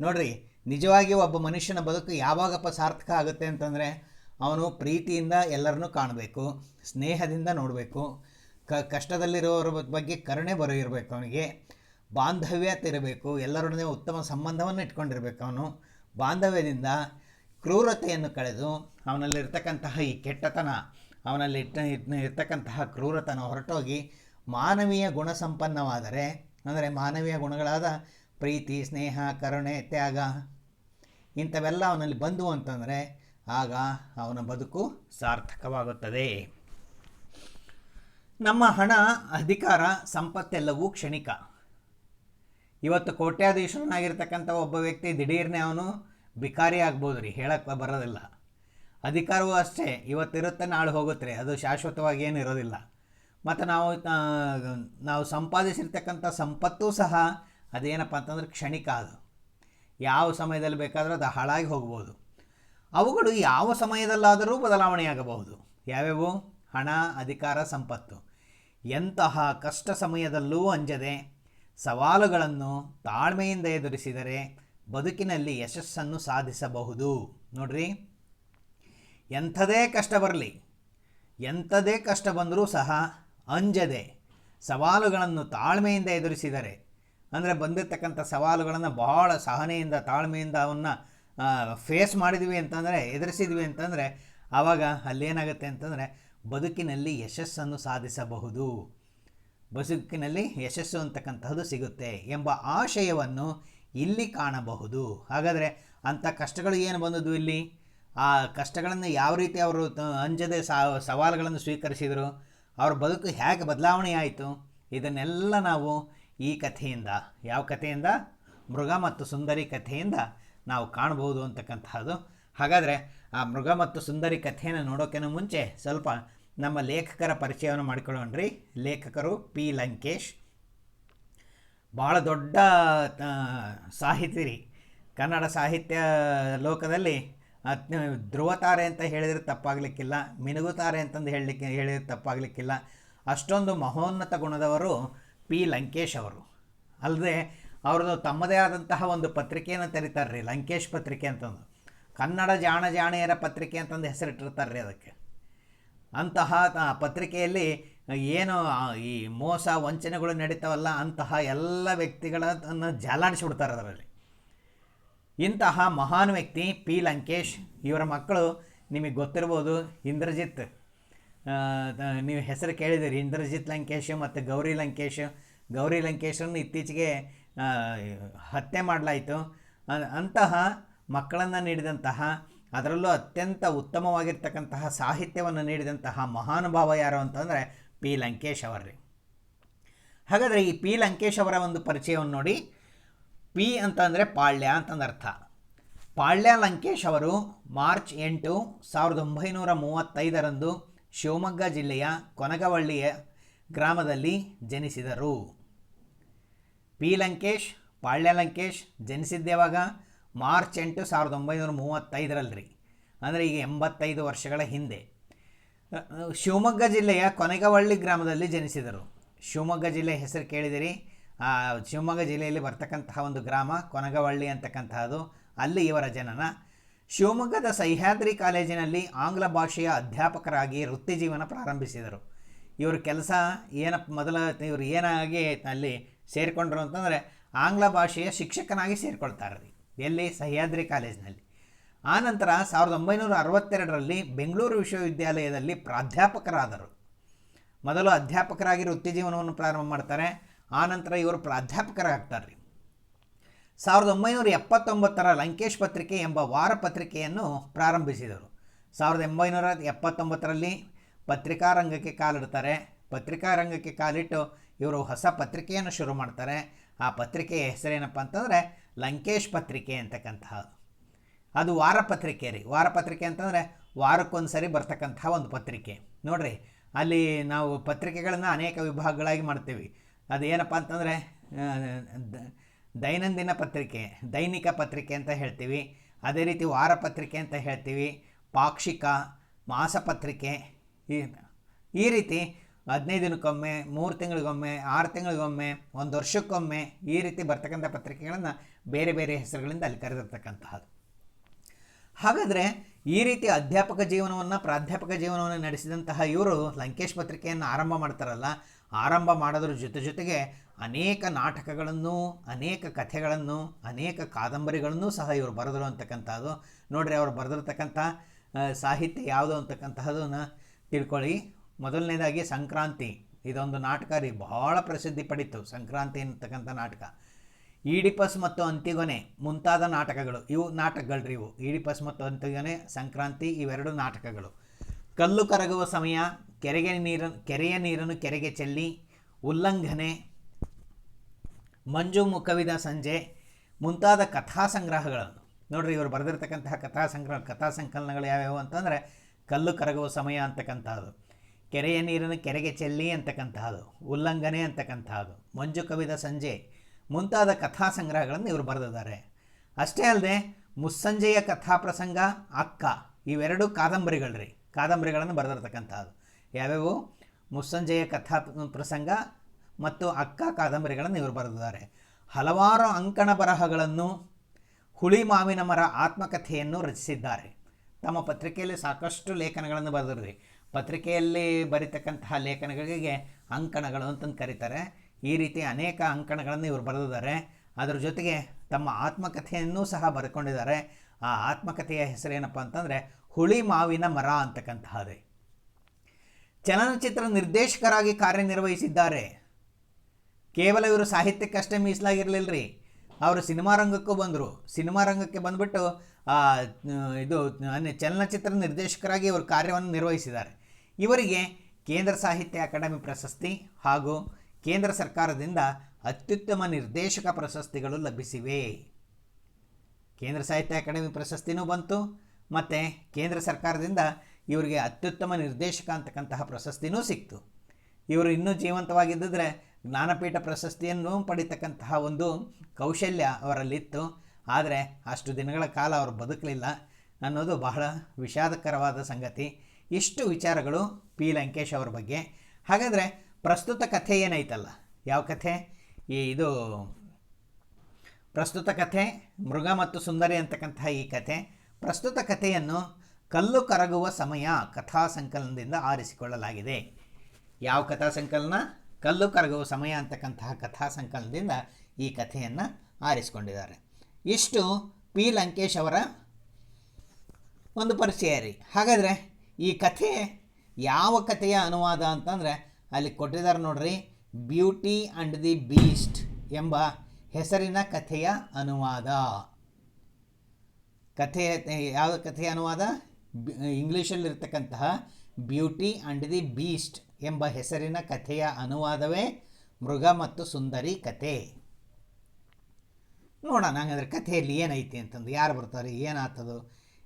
ನೋಡ್ರಿ ನಿಜವಾಗಿ ಒಬ್ಬ ಮನುಷ್ಯನ ಬದುಕು ಯಾವಾಗಪ್ಪ ಸಾರ್ಥಕ ಆಗುತ್ತೆ ಅಂತಂದರೆ, ಅವನು ಪ್ರೀತಿಯಿಂದ ಎಲ್ಲರನ್ನೂ ಕಾಣಬೇಕು, ಸ್ನೇಹದಿಂದ ನೋಡಬೇಕು, ಕ ಕಷ್ಟದಲ್ಲಿರೋರ ಬಗ್ಗೆ ಕರುಣೆ ಬರೋ ಅವನಿಗೆ ಬಾಂಧವ್ಯತೆ ಇರಬೇಕು ಎಲ್ಲರೊಡನೆ ಉತ್ತಮ ಸಂಬಂಧವನ್ನು ಇಟ್ಕೊಂಡಿರಬೇಕು ಅವನು. ಬಾಂಧವ್ಯದಿಂದ ಕ್ರೂರತೆಯನ್ನು ಕಳೆದು ಅವನಲ್ಲಿರ್ತಕ್ಕಂತಹ ಈ ಕೆಟ್ಟತನ ಅವನಲ್ಲಿ ಇಟ್ಟ- ಇರ್ತಕ್ಕಂತಹ ಕ್ರೂರತನ ಹೊರಟೋಗಿ ಮಾನವೀಯ ಗುಣ ಸಂಪನ್ನವಾದರೆ ಅಂದರೆ ಮಾನವೀಯ ಗುಣಗಳಾದ ಪ್ರೀತಿ, ಸ್ನೇಹ, ಕರುಣೆ, ತ್ಯಾಗ, ಇಂಥವೆಲ್ಲ ಅವನಲ್ಲಿ ಬಂದವು ಅಂತಂದರೆ ಆಗ ಅವನ ಬದುಕು ಸಾರ್ಥಕವಾಗುತ್ತದೆ. ನಮ್ಮ ಹಣ, ಅಧಿಕಾರ, ಸಂಪತ್ತೆಲ್ಲವೂ ಕ್ಷಣಿಕ. ಇವತ್ತು ಕೋಟ್ಯಾಧೀಶನಾಗಿರ್ತಕ್ಕಂಥ ಒಬ್ಬ ವ್ಯಕ್ತಿ ದಿಢೀರ್ನೇ ಅವನು ಬಿಕಾರಿ ಆಗ್ಬೋದು ರೀ ಹೇಳಕ್ಕೆ ಬರೋದಿಲ್ಲ. ಅಧಿಕಾರವೂ ಅಷ್ಟೇ, ಇವತ್ತಿರುತ್ತೆ, ನಾಳೆ ಹೋಗುತ್ತೆ ಅದು ಶಾಶ್ವತವಾಗಿ ಏನು ಇರೋದಿಲ್ಲ ಮತ್ತು ನಾವು ನಾವು ಸಂಪಾದಿಸಿರ್ತಕ್ಕಂಥ ಸಂಪತ್ತು ಸಹ ಅದೇನಪ್ಪ ಅಂತಂದ್ರೆ ಕ್ಷಣಿಕ ಅದು. ಯಾವ ಸಮಯದಲ್ಲಿ ಬೇಕಾದರೂ ಅದು ಹಾಳಾಗಿ ಹೋಗ್ಬೋದು. ಅವುಗಳು ಯಾವ ಸಮಯದಲ್ಲಾದರೂ ಬದಲಾವಣೆಯಾಗಬಹುದು. ಯಾವ್ಯಾವು? ಹಣ, ಅಧಿಕಾರ, ಸಂಪತ್ತು. ಎಂತಹ ಕಷ್ಟ ಸಮಯದಲ್ಲೂ ಅಂಜದೆ ಸವಾಲುಗಳನ್ನು ತಾಳ್ಮೆಯಿಂದ ಎದುರಿಸಿದರೆ ಬದುಕಿನಲ್ಲಿ ಯಶಸ್ಸನ್ನು ಸಾಧಿಸಬಹುದು. ನೋಡ್ರಿ. ಎಂಥದೇ ಕಷ್ಟ ಬರಲಿ, ಎಂಥದೇ ಕಷ್ಟ ಬಂದರೂ ಸಹ ಅಂಜದೆ ಸವಾಲುಗಳನ್ನು ತಾಳ್ಮೆಯಿಂದ ಎದುರಿಸಿದರೆ. ಅಂದರೆ ಬಂದಿರತಕ್ಕಂಥ ಸವಾಲುಗಳನ್ನು ಬಹಳ ಸಹನೆಯಿಂದ, ತಾಳ್ಮೆಯಿಂದ ಅವನ್ನು ಫೇಸ್ ಮಾಡಿದ್ವಿ ಅಂತಂದರೆ, ಎದುರಿಸಿದ್ವಿ ಅಂತಂದರೆ ಆವಾಗ ಅಲ್ಲೇನಾಗುತ್ತೆ ಅಂತಂದರೆ, ಬದುಕಿನಲ್ಲಿ ಯಶಸ್ಸನ್ನು ಸಾಧಿಸಬಹುದು. ಬದುಕಿನಲ್ಲಿ ಯಶಸ್ಸು ಅಂತಕ್ಕಂಥದ್ದು ಸಿಗುತ್ತೆ ಎಂಬ ಆಶಯವನ್ನು ಇಲ್ಲಿ ಕಾಣಬಹುದು. ಹಾಗಾದರೆ ಅಂಥ ಕಷ್ಟಗಳು ಏನು ಬಂದದ್ದು ಇಲ್ಲಿ? ಆ ಕಷ್ಟಗಳನ್ನು ಯಾವ ರೀತಿ ಅವರು ಅಂಜದೆ ಸವಾಲುಗಳನ್ನು ಸ್ವೀಕರಿಸಿದರು? ಅವ್ರ ಬದುಕು ಹೇಗೆ ಬದಲಾವಣೆ ಆಯಿತು, ಇದನ್ನೆಲ್ಲ ನಾವು ಈ ಕಥೆಯಿಂದ, ಯಾವ ಕಥೆಯಿಂದ? ಮೃಗ ಮತ್ತು ಸುಂದರಿ ಕಥೆಯಿಂದ ನಾವು ಕಾಣಬಹುದು ಅಂತಕ್ಕಂತಹದ್ದು. ಹಾಗಾದರೆ ಆ ಮೃಗ ಮತ್ತು ಸುಂದರಿ ಕಥೆಯನ್ನು ನೋಡೋಕ್ಕಿಂತ ಮುಂಚೆ ಸ್ವಲ್ಪ ನಮ್ಮ ಲೇಖಕರ ಪರಿಚಯವನ್ನು ಮಾಡಿಕೊಳ್ಳೋಣ್ರಿ. ಲೇಖಕರು ಪಿ. ಲಂಕೇಶ್. ಭಾಳ ದೊಡ್ಡ ಸಾಹಿತಿ ರೀ ಕನ್ನಡ ಸಾಹಿತ್ಯ ಲೋಕದಲ್ಲಿ ಧ್ರುವತಾರೆ ಅಂತ ಹೇಳಿದರೆ ತಪ್ಪಾಗಲಿಕ್ಕಿಲ್ಲ ಮಿನುಗುತಾರೆ ಅಂತಂದು ಹೇಳಲಿಕ್ಕೆ, ಹೇಳಿದರೆ ತಪ್ಪಾಗಲಿಕ್ಕಿಲ್ಲ. ಅಷ್ಟೊಂದು ಮಹೋನ್ನತ ಗುಣದವರು ಪಿ ಲಂಕೇಶ್ ಅವರು. ಅಲ್ಲದೆ ಅವ್ರದ್ದು ತಮ್ಮದೇ ಆದಂತಹ ಒಂದು ಪತ್ರಿಕೆಯನ್ನು ತೆರಿತಾರೆ ರೀ ಲಂಕೇಶ್ ಪತ್ರಿಕೆ ಅಂತಂದು. ಕನ್ನಡ ಜಾಣ ಜಾಣೆಯರ ಪತ್ರಿಕೆ ಅಂತಂದು ಹೆಸರಿಟ್ಟಿರ್ತಾರೆ ರೀ ಅದಕ್ಕೆ. ಅಂತಹ ಪತ್ರಿಕೆಯಲ್ಲಿ ಏನು ಈ ಮೋಸ ವಂಚನೆಗಳು ನಡೀತಾವಲ್ಲ, ಅಂತಹ ಎಲ್ಲ ವ್ಯಕ್ತಿಗಳನ್ನು ಜಾಲಾಡಿಸಿಬಿಡ್ತಾರೆ ಅದರಲ್ಲಿ ಇಂತಹ ಮಹಾನ್ ವ್ಯಕ್ತಿ ಪಿ. ಲಂಕೇಶ್, ಇವರ ಮಕ್ಕಳು ನಿಮಗೆ ಗೊತ್ತಿರ್ಬೋದು ಇಂದ್ರಜಿತ್. ನೀವು ಹೆಸರು ಕೇಳಿದಿರಿ ಇಂದ್ರಜಿತ್ ಲಂಕೇಶ್ ಮತ್ತು ಗೌರಿ ಲಂಕೇಶ್. ಗೌರಿ ಲಂಕೇಶರನ್ನು ಇತ್ತೀಚೆಗೆ ಹತ್ಯೆ ಮಾಡಲಾಯಿತು. ಅಂತಹ ಮಕ್ಕಳನ್ನು ನೀಡಿದಂತಹ, ಅದರಲ್ಲೂ ಅತ್ಯಂತ ಉತ್ತಮವಾಗಿರ್ತಕ್ಕಂತಹ ಸಾಹಿತ್ಯವನ್ನು ನೀಡಿದಂತಹ ಮಹಾನುಭಾವ ಯಾರು ಅಂತಂದರೆ ಪಿ. ಲಂಕೇಶ್ ಅವರ್ರಿ ಹಾಗಾದರೆ ಈ ಪಿ. ಲಂಕೇಶ್ ಅವರ ಒಂದು ಪರಿಚಯವನ್ನು ನೋಡಿ ಪಿ ಅಂತಂದರೆ ಪಾಳ್ಯ ಅಂತಂದು ಅರ್ಥ ಪಾಳ್ಯ ಲಂಕೇಶ್ ಅವರು ಮಾರ್ಚ್ ಎಂಟು ಸಾವಿರದ ಒಂಬೈನೂರ ಮೂವತ್ತೈದರಂದು ಶಿವಮೊಗ್ಗ ಜಿಲ್ಲೆಯ ಕೊನಗವಳ್ಳಿಯ ಗ್ರಾಮದಲ್ಲಿ ಜನಿಸಿದರು. ಪಿ ಲಂಕೇಶ್, ಪಾಳ್ಯ ಲಂಕೇಶ್ ಜನಿಸಿದ್ದೇವಾಗ ಮಾರ್ಚ್ ಎಂಟು ಸಾವಿರದ ಒಂಬೈನೂರ ಮೂವತ್ತೈದರಲ್ಲಿ ರೀ ಅಂದರೆ ಈಗ ಎಂಬತ್ತೈದು ವರ್ಷಗಳ ಹಿಂದೆ. ಶಿವಮೊಗ್ಗ ಜಿಲ್ಲೆಯ ಕೊನೆಗವಳ್ಳಿ ಗ್ರಾಮದಲ್ಲಿ ಜನಿಸಿದರು. ಶಿವಮೊಗ್ಗ ಜಿಲ್ಲೆ ಹೆಸರು ಕೇಳಿದಿರಿ. ಶಿವಮೊಗ್ಗ ಜಿಲ್ಲೆಯಲ್ಲಿ ಬರ್ತಕ್ಕಂತಹ ಒಂದು ಗ್ರಾಮ, ಕೊನಗವಳ್ಳಿ ಅಂತಕ್ಕಂತಹದ್ದು ಅಲ್ಲಿ ಇವರ ಜನನ. ಶಿವಮೊಗ್ಗದ ಸಹ್ಯಾದ್ರಿ ಕಾಲೇಜಿನಲ್ಲಿ ಆಂಗ್ಲ ಭಾಷೆಯ ಅಧ್ಯಾಪಕರಾಗಿ ವೃತ್ತಿ ಜೀವನ ಪ್ರಾರಂಭಿಸಿದರು. ಇವರ ಕೆಲಸ ಏನಪ್ಪ ಮೊದಲ ಇವರು ಏನಾಗಿ ಅಲ್ಲಿ ಸೇರಿಕೊಂಡ್ರು ಅಂತಂದರೆ ಆಂಗ್ಲ ಭಾಷೆಯ ಶಿಕ್ಷಕನಾಗಿ ಸೇರಿಕೊಳ್ತಾರೆ ಎಲ್ಲಿ? ಸಹ್ಯಾದ್ರಿ ಕಾಲೇಜಿನಲ್ಲಿ. ಆನಂತರ ಸಾವಿರದ ಒಂಬೈನೂರ ಅರವತ್ತೆರಡರಲ್ಲಿ ಬೆಂಗಳೂರು ವಿಶ್ವವಿದ್ಯಾಲಯದಲ್ಲಿ ಪ್ರಾಧ್ಯಾಪಕರಾದರು. ಮೊದಲು ಅಧ್ಯಾಪಕರಾಗಿ ವೃತ್ತಿ ಜೀವನವನ್ನು ಪ್ರಾರಂಭ ಮಾಡ್ತಾರೆ. ಆನಂತರ ಇವರು ಪ್ರಾಧ್ಯಾಪಕರಾಗ್ತಾರೆ ರೀ ಸಾವಿರದ ಒಂಬೈನೂರ ಎಪ್ಪತ್ತೊಂಬತ್ತರ ಲಂಕೇಶ್ ಪತ್ರಿಕೆ ಎಂಬ ವಾರ ಪತ್ರಿಕೆಯನ್ನು ಪ್ರಾರಂಭಿಸಿದರು. ಸಾವಿರದ ಒಂಬೈನೂರ ಎಪ್ಪತ್ತೊಂಬತ್ತರಲ್ಲಿ ಪತ್ರಿಕಾ ರಂಗಕ್ಕೆ ಕಾಲಿಡ್ತಾರೆ. ಪತ್ರಿಕಾ ರಂಗಕ್ಕೆ ಕಾಲಿಟ್ಟು ಇವರು ಹೊಸ ಪತ್ರಿಕೆಯನ್ನು ಶುರು ಮಾಡ್ತಾರೆ. ಆ ಪತ್ರಿಕೆಯ ಹೆಸರೇನಪ್ಪ ಅಂತಂದರೆ ಲಂಕೇಶ್ ಪತ್ರಿಕೆ ಅಂತಕ್ಕಂತಹದ್ದು ಅದು ವಾರ ಪತ್ರಿಕೆ ರೀ. ವಾರ ಪತ್ರಿಕೆ ಅಂತಂದರೆ ವಾರಕ್ಕೊಂದು ಸರಿ ಬರ್ತಕ್ಕಂಥ ಒಂದು ಪತ್ರಿಕೆ. ನೋಡಿರಿ, ಅಲ್ಲಿ ನಾವು ಪತ್ರಿಕೆಗಳನ್ನು ಅನೇಕ ವಿಭಾಗಗಳಾಗಿ ಮಾಡ್ತೀವಿ. ಅದು ಏನಪ್ಪ ಅಂತಂದರೆ ದೈನಂದಿನ ಪತ್ರಿಕೆ, ದೈನಿಕ ಪತ್ರಿಕೆ ಅಂತ ಹೇಳ್ತೀವಿ. ಅದೇ ರೀತಿ ವಾರ ಪತ್ರಿಕೆ ಅಂತ ಹೇಳ್ತೀವಿ. ಪಾಕ್ಷಿಕ ಮಾಸಪತ್ರಿಕೆ ಈ ಈ ರೀತಿ ಹದಿನೈದು ದಿನಕ್ಕೊಮ್ಮೆ, ಮೂರು ತಿಂಗಳಿಗೊಮ್ಮೆ, ಆರು ತಿಂಗಳಿಗೊಮ್ಮೆ, ಒಂದು ವರ್ಷಕ್ಕೊಮ್ಮೆ ಈ ರೀತಿ ಬರ್ತಕ್ಕಂಥ ಪತ್ರಿಕೆಗಳನ್ನು ಬೇರೆ ಬೇರೆ ಹೆಸರುಗಳಿಂದ ಅಲ್ಲಿ ಕರೆದಿರ್ತಕ್ಕಂತಹದ್ದು. ಹಾಗಾದರೆ ಈ ರೀತಿ ಅಧ್ಯಾಪಕ ಜೀವನವನ್ನು ಪ್ರಾಧ್ಯಾಪಕ ಜೀವನವನ್ನು ನಡೆಸಿದಂತಹ ಇವರು ಲಂಕೇಶ್ ಪತ್ರಿಕೆಯನ್ನು ಆರಂಭ ಮಾಡ್ತಾರಲ್ಲ ಆರಂಭ ಮಾಡೋದ್ರ ಜೊತೆ ಜೊತೆಗೆ ಅನೇಕ ನಾಟಕಗಳನ್ನು, ಅನೇಕ ಕಥೆಗಳನ್ನು, ಅನೇಕ ಕಾದಂಬರಿಗಳನ್ನು ಸಹ ಇವರು ಬರೆದರು ಅಂತಕ್ಕಂಥದ್ದು. ನೋಡ್ರಿ ಅವರು ಬರೆದಿರ್ತಕ್ಕಂಥ ಸಾಹಿತ್ಯ ಯಾವುದು ಅಂತಕ್ಕಂತಹದನ್ನು ತಿಳ್ಕೊಳ್ಳಿ. ಮೊದಲನೇದಾಗಿ ಸಂಕ್ರಾಂತಿ. ಇದೊಂದು ನಾಟಕ ರೀ. ಬಹಳ ಪ್ರಸಿದ್ಧಿ ಪಡೀತು ಸಂಕ್ರಾಂತಿ ಅಂತಕ್ಕಂಥ ನಾಟಕ. ಈಡಿಪಸ್ ಮತ್ತು ಅಂತಿಗೊನೆ ಮುಂತಾದ ನಾಟಕಗಳು. ಇವು ನಾಟಕಗಳು ರೀ ಇವು. ಈಡಿಪಸ್ ಮತ್ತು ಅಂತಿಗೊನೆ ಸಂಕ್ರಾಂತಿ ಇವೆರಡು ನಾಟಕಗಳು. ಕಲ್ಲು ಕರಗುವ ಸಮಯ ಕೆರೆಗೆ ನೀರನ್ನು, ಕೆರೆಯ ನೀರನ್ನು ಕೆರೆಗೆ ಚೆಲ್ಲಿ, ಉಲ್ಲಂಘನೆ, ಮಂಜು ಮುಖವಿದ ಸಂಜೆ ಮುಂತಾದ ಕಥಾ ಸಂಗ್ರಹಗಳನ್ನು. ನೋಡ್ರಿ ಇವರು ಬರೆದಿರ್ತಕ್ಕಂತಹ ಕಥಾ ಸಂಗ್ರಹ, ಕಥಾ ಸಂಕಲನಗಳು ಯಾವ್ಯಾವು ಅಂತಂದರೆ ಕಲ್ಲು ಕರಗುವ ಸಮಯ ಅಂತಕ್ಕಂಥದ್ದು ಕೆರೆಯ ನೀರನ್ನು ಕೆರೆಗೆ ಚೆಲ್ಲಿ ಅಂತಕ್ಕಂತಹದ್ದು ಉಲ್ಲಂಘನೆ ಅಂತಕ್ಕಂತಹದ್ದು ಮಂಜು ಕವಿದ ಸಂಜೆ ಮುಂತಾದ ಕಥಾ ಸಂಗ್ರಹಗಳನ್ನು ಇವರು ಬರೆದಿದ್ದಾರೆ. ಅಷ್ಟೇ ಅಲ್ಲದೆ ಮುಸ್ಸಂಜೆಯ ಕಥಾ ಪ್ರಸಂಗ, ಅಕ್ಕ, ಇವೆರಡು ಕಾದಂಬರಿಗಳು ರೀ. ಕಾದಂಬರಿಗಳನ್ನು ಬರೆದಿರ್ತಕ್ಕಂಥದ್ದು ಯಾವ್ಯಾವು? ಮುಸ್ಸಂಜೆಯ ಕಥಾ ಪ್ರಸಂಗ ಮತ್ತು ಅಕ್ಕ ಕಾದಂಬರಿಗಳನ್ನು ಇವರು ಬರೆದಿದ್ದಾರೆ. ಹಲವಾರು ಅಂಕಣ ಬರಹಗಳನ್ನು ಹುಳಿ ಮಾವಿನ ಮರ ಆತ್ಮಕಥೆಯನ್ನು ರಚಿಸಿದ್ದಾರೆ. ತಮ್ಮ ಪತ್ರಿಕೆಯಲ್ಲಿ ಸಾಕಷ್ಟು ಲೇಖನಗಳನ್ನು ಬರೆದಿರಿ ಪತ್ರಿಕೆಯಲ್ಲಿ ಬರೀತಕ್ಕಂತಹ ಲೇಖನಗಳಿಗೆ ಅಂಕಣಗಳು ಅಂತಂದು ಕರೀತಾರೆ. ಈ ರೀತಿ ಅನೇಕ ಅಂಕಣಗಳನ್ನು ಇವರು ಬರೆದಿದ್ದಾರೆ. ಅದರ ಜೊತೆಗೆ ತಮ್ಮ ಆತ್ಮಕಥೆಯನ್ನೂ ಸಹ ಬರ್ಕೊಂಡಿದ್ದಾರೆ ಆ ಆತ್ಮಕಥೆಯ ಹೆಸರೇನಪ್ಪ ಅಂತಂದರೆ ಹುಳಿ ಮಾವಿನ ಮರ ಅಂತಕ್ಕಂತಹದ್ದೇ. ಚಲನಚಿತ್ರ ನಿರ್ದೇಶಕರಾಗಿ ಕಾರ್ಯನಿರ್ವಹಿಸಿದ್ದಾರೆ. ಕೇವಲ ಇವರು ಸಾಹಿತ್ಯಕ್ಕಷ್ಟೇ ಮೀಸಲಾಗಿರಲಿಲ್ಲ ರೀ ಅವರು ಸಿನಿಮಾ ರಂಗಕ್ಕೂ ಬಂದರು. ಸಿನಿಮಾ ರಂಗಕ್ಕೆ ಬಂದುಬಿಟ್ಟು ಇದು ಚಲನಚಿತ್ರ ನಿರ್ದೇಶಕರಾಗಿ ಇವರು ಕಾರ್ಯವನ್ನು ನಿರ್ವಹಿಸಿದ್ದಾರೆ. ಇವರಿಗೆ ಕೇಂದ್ರ ಸಾಹಿತ್ಯ ಅಕಾಡೆಮಿ ಪ್ರಶಸ್ತಿ ಹಾಗೂ ಕೇಂದ್ರ ಸರ್ಕಾರದಿಂದ ಅತ್ಯುತ್ತಮ ನಿರ್ದೇಶಕ ಪ್ರಶಸ್ತಿಗಳು ಲಭಿಸಿವೆ. ಕೇಂದ್ರ ಸಾಹಿತ್ಯ ಅಕಾಡೆಮಿ ಪ್ರಶಸ್ತಿನೂ ಬಂತು. ಮತ್ತು ಕೇಂದ್ರ ಸರ್ಕಾರದಿಂದ ಇವರಿಗೆ ಅತ್ಯುತ್ತಮ ನಿರ್ದೇಶಕ ಅಂತಕ್ಕಂತಹ ಪ್ರಶಸ್ತಿನೂ ಸಿಕ್ತು. ಇವರು ಇನ್ನೂ ಜೀವಂತವಾಗಿದ್ದರೆ ಜ್ಞಾನಪೀಠ ಪ್ರಶಸ್ತಿಯನ್ನು ಪಡಿತಕ್ಕಂತಹ ಒಂದು ಕೌಶಲ್ಯ ಅವರಲ್ಲಿತ್ತು. ಆದರೆ ಅಷ್ಟು ದಿನಗಳ ಕಾಲ ಅವರು ಬದುಕಲಿಲ್ಲ ಅನ್ನೋದು ಬಹಳ ವಿಷಾದಕರವಾದ ಸಂಗತಿ. ಇಷ್ಟು ವಿಚಾರಗಳು ಪಿ ಲಂಕೇಶ್ ಅವರ ಬಗ್ಗೆ. ಹಾಗಾದರೆ ಪ್ರಸ್ತುತ ಕಥೆ ಏನೈತಲ್ಲ? ಯಾವ ಕಥೆ? ಈ ಇದು ಪ್ರಸ್ತುತ ಕಥೆ ಮೃಗ ಮತ್ತು ಸುಂದರಿ ಅಂತಕ್ಕಂತಹ ಈ ಕಥೆ. ಪ್ರಸ್ತುತ ಕಥೆಯನ್ನು ಕಲ್ಲು ಕರಗುವ ಸಮಯ ಕಥಾ ಸಂಕಲನದಿಂದ ಆರಿಸಿಕೊಳ್ಳಲಾಗಿದೆ. ಯಾವ ಕಥಾ ಸಂಕಲನ? ಕಲ್ಲು ಕರಗುವ ಸಮಯ ಅಂತಕ್ಕಂತಹ ಕಥಾ ಸಂಕಲನದಿಂದ ಈ ಕಥೆಯನ್ನು ಆರಿಸಿಕೊಂಡಿದ್ದಾರೆ. ಇಷ್ಟು ಪಿ. ಲಂಕೇಶ್ ಅವರ ಒಂದು ಪರಿಚಯ ರೀ. ಹಾಗಾದರೆ ಈ ಕಥೆ ಯಾವ ಕಥೆಯ ಅನುವಾದ ಅಂತಂದರೆ ಅಲ್ಲಿ ಕೊಟ್ಟಿದ್ದಾರೆ ನೋಡ್ರಿ, ಬ್ಯೂಟಿ ಆ್ಯಂಡ್ ದಿ ಬೀಸ್ಟ್ ಎಂಬ ಹೆಸರಿನ ಕಥೆಯ ಅನುವಾದ. ಕಥೆ, ಯಾವ ಕಥೆಯ ಅನುವಾದ? ಇಂಗ್ಲೀಷಲ್ಲಿರ್ತಕ್ಕಂತಹ ಬ್ಯೂಟಿ ಆ್ಯಂಡ್ ದಿ ಬೀಸ್ಟ್ ಎಂಬ ಹೆಸರಿನ ಕಥೆಯ ಅನುವಾದವೇ ಮೃಗ ಮತ್ತು ಸುಂದರಿ ಕಥೆ. ನೋಡೋಣ, ಹಂಗಂದ್ರೆ ಕಥೆಯಲ್ಲಿ ಏನೈತಿ ಅಂತಂದು, ಯಾರು ಬರ್ತಾರೆ, ಏನಾಗ್ತದೋ,